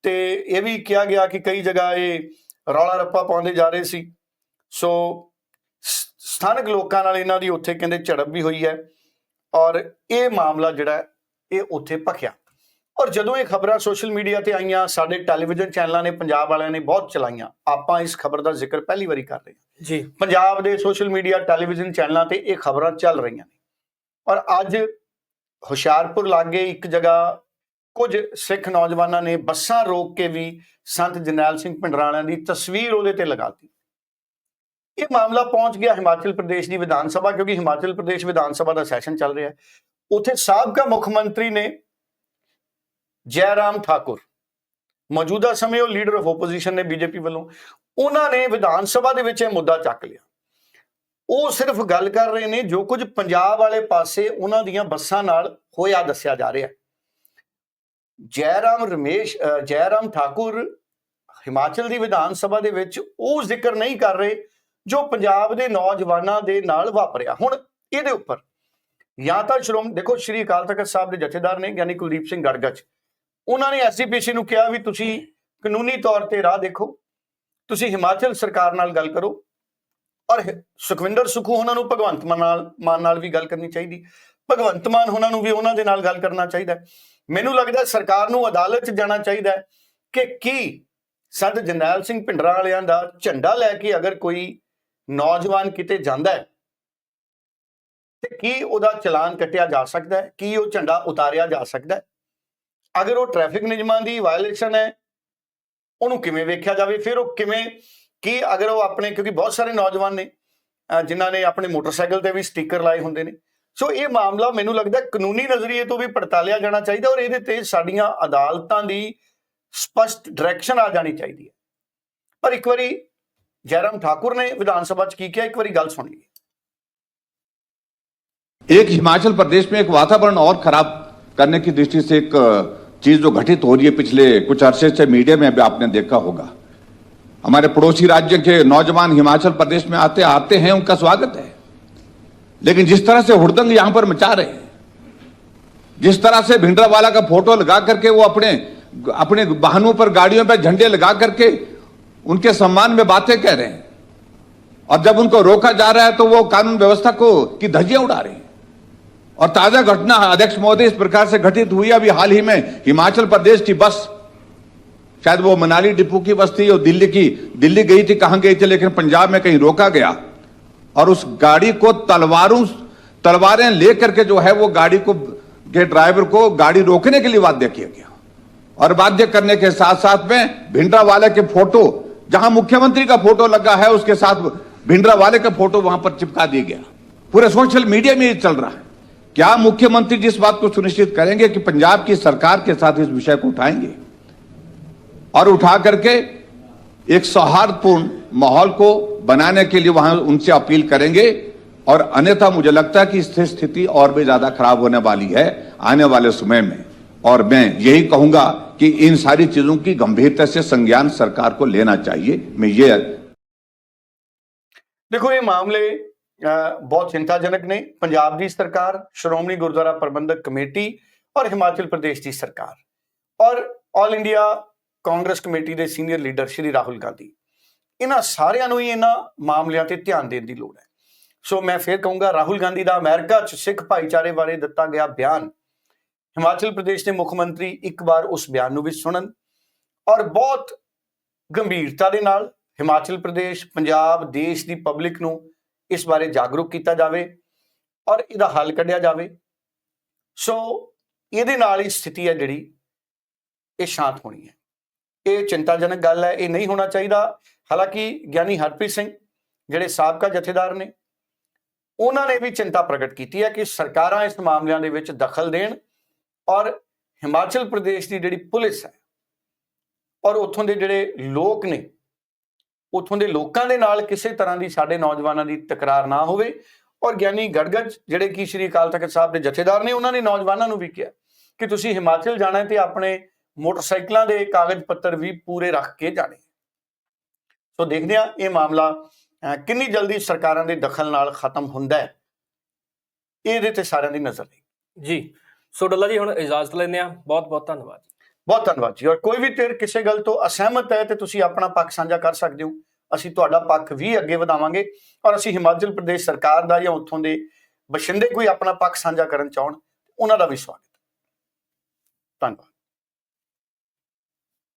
ਤੇ ਇਹ ਵੀ ਕਿਹਾ ਗਿਆ ਕਿ ਕਈ ਜਗ੍ਹਾ ਇਹ ਰੌਲਾ ਰੱਪਾ ਪਾਉਂਦੇ ਜਾ ਰਹੇ ਸੀ। ਸੋ ਸਥਾਨਕ ਲੋਕਾਂ ਨਾਲ ਇਹਨਾਂ ਦੀ ਉੱਥੇ ਕਹਿੰਦੇ ਝੜਪ ਵੀ ਹੋਈ ਹੈ ਔਰ ਇਹ ਮਾਮਲਾ ਜਿਹੜਾ ਇਹ ਉੱਥੇ ਭਖਿਆ। ਔਰ ਜਦੋਂ ਇਹ ਖਬਰਾਂ ਸੋਸ਼ਲ ਮੀਡੀਆ ਤੇ ਆਈਆਂ ਸਾਡੇ ਟੈਲੀਵਿਜ਼ਨ ਚੈਨਲਾਂ ਨੇ ਪੰਜਾਬ ਵਾਲਿਆਂ ਨੇ ਬਹੁਤ ਚਲਾਈਆਂ। ਆਪਾਂ ਇਸ ਖਬਰ ਦਾ ਜ਼ਿਕਰ ਪਹਿਲੀ ਵਾਰੀ ਕਰ ਰਹੇ ਹਾਂ। ਜੀ। ਪੰਜਾਬ ਦੇ ਸੋਸ਼ਲ ਮੀਡੀਆ ਟੈਲੀਵਿਜ਼ਨ ਚੈਨਲਾਂ ਤੇ ਇਹ ਖਬਰਾਂ ਚੱਲ ਰਹੀਆਂ ਨੇ। ਔਰ ਅੱਜ ਹੁਸ਼ਿਆਰਪੁਰ ਲਾਗੇ ਇੱਕ ਜਗ੍ਹਾ ਕੁਝ ਸਿੱਖ ਨੌਜਵਾਨਾਂ ਨੇ ਬੱਸਾਂ ਰੋਕ ਕੇ ਵੀ ਸੰਤ ਜਰਨੈਲ ਸਿੰਘ ਭਿੰਡਰਾਲਿਆਂ ਦੀ ਤਸਵੀਰ ਉਹਦੇ ਤੇ ਲਗਾਤੀ ਇਹ ਮਾਮਲਾ ਪਹੁੰਚ ਗਿਆ ਹਿਮਾਚਲ ਪ੍ਰਦੇਸ਼ ਦੀ ਵਿਧਾਨ ਸਭਾ, ਕਿਉਂਕਿ ਹਿਮਾਚਲ ਪ੍ਰਦੇਸ਼ ਵਿਧਾਨ ਸਭਾ ਦਾ ਸੈਸ਼ਨ ਚੱਲ ਰਿਹਾ ਹੈ। ਉੱਥੇ ਸਾਬਕਾ ਮੁੱਖ ਮੰਤਰੀ ਨੇ ਜੈਰਾਮ ਠਾਕੁਰ, ਮੌਜੂਦਾ ਸਮੇਂ ਉਹ ਲੀਡਰ ਆਫ ਆਪੋਜੀਸ਼ਨ ਨੇ ਬੀਜੇਪੀ ਵੱਲੋਂ, ਉਹਨਾਂ ਨੇ ਵਿਧਾਨ ਸਭਾ ਦੇ ਵਿੱਚ ਇਹ ਮੁੱਦਾ ਚੱਕ ਲਿਆ। ਉਹ ਸਿਰਫ ਗੱਲ ਕਰ ਰਹੇ ਨੇ ਜੋ ਕੁਝ ਪੰਜਾਬ ਵਾਲੇ ਪਾਸੇ ਉਹਨਾਂ ਦੀਆਂ ਬੱਸਾਂ ਨਾਲ ਹੋਇਆ ਦੱਸਿਆ ਜਾ ਰਿਹਾ ਹੈ। ਜੈਰਾਮ ਰਮੇਸ਼ ਅ, ਜੈਰਾਮ ਠਾਕੁਰ ਹਿਮਾਚਲ ਦੀ ਵਿਧਾਨ ਸਭਾ ਦੇ ਵਿੱਚ ਉਹ ਜ਼ਿਕਰ ਨਹੀਂ ਕਰ ਰਹੇ ਜੋ ਪੰਜਾਬ ਦੇ ਨੌਜਵਾਨਾਂ ਦੇ ਨਾਲ ਵਾਪਰਿਆ। ਹੁਣ ਇਹਦੇ ਉੱਪਰ ਜਾਂ ਤਾਂ ਸ਼੍ਰੋਮ ਦੇਖੋ ਸ਼੍ਰੀ ਅਕਾਲ ਤਖਤ ਸਾਹਿਬ ਦੇ ਜਥੇਦਾਰ ਨੇ ਗਿਆਨੀ ਕੁਲਦੀਪ ਸਿੰਘ ਗੜਗਚ ਉਹਨਾਂ ਨੇ ਐਸਜੀਪੀਸੀ ਨੂੰ ਕਿਹਾ ਵੀ ਤੁਸੀਂ ਕਾਨੂੰਨੀ ਤੌਰ ਤੇ ਰਾਹ ਦੇਖੋ ਤੁਸੀਂ ਹਿਮਾਚਲ ਸਰਕਾਰ ਨਾਲ ਗੱਲ ਕਰੋ ਔਰ ਸੁਖਵਿੰਦਰ ਸੁਖੂ ਉਹਨਾਂ ਨੂੰ ਭਗਵੰਤ ਮਾਨ ਨਾਲ ਮਾਨ ਨਾਲ ਵੀ ਗੱਲ ਕਰਨੀ ਚਾਹੀਦੀ ਭਗਵੰਤ ਮਾਨ ਉਹਨਾਂ ਨੂੰ ਵੀ ਉਹਨਾਂ ਦੇ ਨਾਲ ਗੱਲ ਕਰਨਾ ਚਾਹੀਦਾ। ਮੈਨੂੰ ਲੱਗਦਾ ਸਰਕਾਰ ਨੂੰ ਅਦਾਲਤ 'ਚ ਜਾਣਾ ਚਾਹੀਦਾ ਕਿ ਕੀ ਸੰਤ ਜਰਨੈਲ ਸਿੰਘ ਭਿੰਡਰਾਂ ਵਾਲਿਆਂ ਦਾ ਝੰਡਾ ਲੈ ਕੇ ਅਗਰ ਕੋਈ ਨੌਜਵਾਨ ਕਿਤੇ ਜਾਂਦਾ ਹੈ, ਤੇ ਕੀ ਉਹਦਾ ਚਲਾਨ ਕੱਟਿਆ ਜਾ ਸਕਦਾ ਹੈ, ਕੀ ਉਹ ਝੰਡਾ ਉਤਾਰਿਆ ਜਾ ਸਕਦਾ ਹੈ? ਅਗਰ ਉਹ ਟ੍ਰੈਫਿਕ ਨਿਯਮਾਂ ਦੀ ਵਾਇਲੇਸ਼ਨ ਹੈ, ਉਹਨੂੰ ਕਿਵੇਂ ਵੇਖਿਆ ਜਾਵੇ? ਫਿਰ ਉਹ ਕਿਵੇਂ, ਕੀ ਅਗਰ ਉਹ ਆਪਣੇ, ਕਿਉਂਕਿ ਬਹੁਤ ਸਾਰੇ ਨੌਜਵਾਨ ਨੇ, ਅਹ ਜਿਨ੍ਹਾਂ ਨੇ ਆਪਣੇ ਮੋਟਰਸਾਈਕਲ ਤੇ ਵੀ ਸਟicker ਲਾਏ ਹੁੰਦੇ ਨੇ ਸੋ ਇਹ ਮਾਮਲਾ ਮੈਨੂੰ ਲੱਗਦਾ ਹੈ ਕਾਨੂੰਨੀ ਨਜ਼ਰੀਏ ਤੋਂ ਵੀ ਪੜਤਾਲਿਆ ਜਾਣਾ ਚਾਹੀਦਾ ਔਰ ਇਹਦੇ ਤੇ ਸਾਡੀਆਂ ਅਦਾਲਤਾਂ ਦੀ ਸਪਸ਼ਟ ਡਾਇਰੈਕਸ਼ਨ ਆ ਜਾਣੀ ਚਾਹੀਦੀ ਹੈ ਪਰ ਇੱਕ ਵਾਰੀ ਜੈਰਾਮ ਠਾਕੁਰ ਨੇ ਵਿਧਾਨ ਸਭਾ 'ਚ ਕੀ ਕਿਹਾ ਇੱਕ ਵਾਰੀ ਗੱਲ ਸੁਣੀਏ एक हिमाचल प्रदेश में एक वातावरण और खराब करने की दृष्टि से एक अ, चीज जो घटित हो रही है पिछले कुछ अरसे से मीडिया में भी आपने देखा होगा हमारे पड़ोसी राज्य के नौजवान हिमाचल प्रदेश में आते आते हैं उनका स्वागत है लेकिन जिस तरह से हुड़दंग यहाँ पर मचा रहे हैं, जिस तरह से भिंडरावाला का फ़ोटो लगा करके वो अपने अपने वाहनों पर, गाड़ियों पर झंडे लगा करके उनके सम्मान में बातें कह रहे हैं, और जब उनको रोका जा रहा है तो वो कानून व्यवस्था को, की धज्जियाँ उड़ा रहे हैं। और ताज़ा घटना अध्यक्ष महोदय इस प्रकार से घटित हुई, अभी हाल ही में हिमाचल प्रदेश की बस, शायद वो मनाली डिपो की बस थी और दिल्ली की, दिल्ली गई थी, कहाँ गई थी, लेकिन पंजाब में कहीं रोका गया। और उस गाड़ी को तलवारों, तलवारें लेकर के जो है वो गाड़ी को, के ड्राइवर को गाड़ी रोकने के लिए बाध्य किया गया। और बाध्य करने के साथ साथ में भिंडरा वाले के फ़ोटो, जहाँ मुख्यमंत्री का फ़ोटो लगा है, उसके साथ भिंडरा वाले का फ़ोटो वहाँ पर चिपका दिया गया। पूरे सोशल मीडिया में ये चल रहा है। क्या मुख्यमंत्री जिस बात को सुनिश्चित करेंगे कि पंजाब की सरकार के साथ इस विषय को उठाएँगे? और उठा करके एक सौहार्दपूर्ण माहौल को बनाने के लिए वहाँ उनसे अपील करेंगे। और अन्यथा मुझे लगता है कि स्थिति और भी ज़्यादा खराब होने वाली है आने वाले समय में। और मैं यही कहूँगा कि इन सारी चीज़ों की गंभीरता से संज्ञान सरकार को लेना चाहिए। मैं ये देखो, ये मामले बहुत चिंताजनक ने पंजाब की सरकार, श्रोमणी गुरुद्वारा प्रबंधक कमेटी और हिमाचल प्रदेश की सरकार। और ऑल इंडिया ਕਾਂਗਰਸ ਕਮੇਟੀ ਦੇ ਸੀਨੀਅਰ ਲੀਡਰ ਸ਼੍ਰੀ ਰਾਹੁਲ ਗਾਂਧੀ। ਇਹਨਾਂ ਸਾਰਿਆਂ ਨੂੰ ਹੀ ਇਹਨਾਂ ਮਾਮਲਿਆਂ ਤੇ ਧਿਆਨ ਦੇਣ ਦੀ ਲੋੜ ਹੈ। ਸੋ ਮੈਂ ਫੇਰ ਕਹੂੰਗਾ, ਰਾਹੁਲ ਗਾਂਧੀ ਦਾ ਅਮਰੀਕਾ 'ਚ ਸਿੱਖ ਭਾਈਚਾਰੇ ਬਾਰੇ ਦਿੱਤਾ ਗਿਆ ਬਿਆਨ। ਹਿਮਾਚਲ ਪ੍ਰਦੇਸ਼ ਦੇ ਮੁੱਖ ਮੰਤਰੀ ਇੱਕ ਵਾਰ ਉਸ ਬਿਆਨ ਨੂੰ ਵੀ ਸੁਣਨ ਔਰ ਬਹੁਤ ਗੰਭੀਰਤਾ ਦੇ ਨਾਲ ਹਿਮਾਚਲ ਪ੍ਰਦੇਸ਼, ਪੰਜਾਬ, ਦੇਸ਼ ਦੀ ਪਬਲਿਕ ਨੂੰ ਇਸ ਬਾਰੇ ਜਾਗਰੂਕ ਕੀਤਾ ਜਾਵੇ ਔਰ ਇਹਦਾ ਹੱਲ ਕੱਢਿਆ ਜਾਵੇ। ਸੋ ਇਹਦੇ ਨਾਲ ਹੀ ਸਥਿਤੀ ਹੈ ਜਿਹੜੀ, ਇਹ ਸ਼ਾਂਤ ਹੋਣੀ ਹੈ। ਇਹ ਚਿੰਤਾਜਨਕ ਗੱਲ ਹੈ, ਇਹ ਨਹੀਂ ਹੋਣਾ ਚਾਹੀਦਾ। ਹਾਲਾਂਕਿ ਗਿਆਨੀ ਹਰਪ੍ਰੀਤ ਸਿੰਘ ਜਿਹੜੇ ਸਾਬਕਾ ਜਥੇਦਾਰ ਨੇ, ਉਹਨਾਂ ਨੇ ਵੀ ਚਿੰਤਾ ਪ੍ਰਗਟ ਕੀਤੀ ਹੈ ਕਿ ਸਰਕਾਰਾਂ ਇਸ ਮਾਮਲਿਆਂ ਦੇ ਵਿੱਚ ਦਖਲ ਦੇਣ ਔਰ ਹਿਮਾਚਲ ਪ੍ਰਦੇਸ਼ ਦੀ ਜਿਹੜੀ ਪੁਲਿਸ ਹੈ ਔਰ ਉੱਥੋਂ ਦੇ ਜਿਹੜੇ ਲੋਕ ਨੇ, ਉੱਥੋਂ ਦੇ ਲੋਕਾਂ ਦੇ ਨਾਲ ਕਿਸੇ ਤਰ੍ਹਾਂ ਦੀ ਸਾਡੇ ਨੌਜਵਾਨਾਂ ਦੀ ਤਕਰਾਰ ਨਾ ਹੋਵੇ ਔਰ ਗਿਆਨੀ ਗੜਗੜ ਜਿਹੜੇ ਕੀ ਸ਼੍ਰੀ ਅਕਾਲ ਤਖਤ ਸਾਹਿਬ ਦੇ ਜਥੇਦਾਰ ਨੇ, ਉਹਨਾਂ ਨੇ ਨੌਜਵਾਨਾਂ ਨੂੰ ਵੀ ਕਿਹਾ ਕਿ ਤੁਸੀਂ ਹਿਮਾਚਲ ਜਾਣਾ ਹੈ ਤੇ ਆਪਣੇ ਮੋਟਰਸਾਈਕਲਾਂ ਦੇ ਕਾਗਜ਼ ਪੱਤਰ ਵੀ ਪੂਰੇ ਰੱਖ ਕੇ ਜਾਣੇ। ਸੋ ਦੇਖਦੇ ਹਾਂ ਇਹ ਮਾਮਲਾ ਕਿੰਨੀ ਜਲਦੀ ਸਰਕਾਰਾਂ ਦੇ ਦਖਲ ਨਾਲ ਖਤਮ ਹੁੰਦਾ ਹੈ। ਇਹਦੇ ਤੇ ਸਾਰਿਆਂ ਦੀ ਨਜ਼ਰ ਹੈ ਜੀ। ਸੋ ਡੱਲਾ ਜੀ ਹੁਣ ਇਜਾਜ਼ਤ ਲੈਂਦੇ ਆ ਬਹੁਤ ਬਹੁਤ ਧੰਨਵਾਦ। ਬਹੁਤ ਧੰਨਵਾਦ ਜੀ। ਔਰ ਕੋਈ ਵੀ ਧਿਰ ਕਿਸੇ ਗੱਲ ਤੋਂ ਅਸਹਿਮਤ ਹੈ ਤੇ ਤੁਸੀਂ ਆਪਣਾ ਪੱਖ ਸਾਂਝਾ ਕਰ ਸਕਦੇ ਹੋ। ਅਸੀਂ ਤੁਹਾਡਾ ਪੱਖ ਵੀ ਅੱਗੇ ਵਧਾਵਾਂਗੇ। ਔਰ ਅਸੀਂ ਹਿਮਾਚਲ ਪ੍ਰਦੇਸ਼ ਸਰਕਾਰ ਦਾ ਜਾਂ ਉੱਥੋਂ ਦੇ ਬਸ਼ਿੰਦੇ ਕੋਈ ਆਪਣਾ ਪੱਖ ਸਾਂਝਾ ਕਰਨ ਚਾਹਣ ਉਹਨਾਂ ਦਾ ਵੀ ਸਵਾਗਤ ਧੰਨਵਾਦ।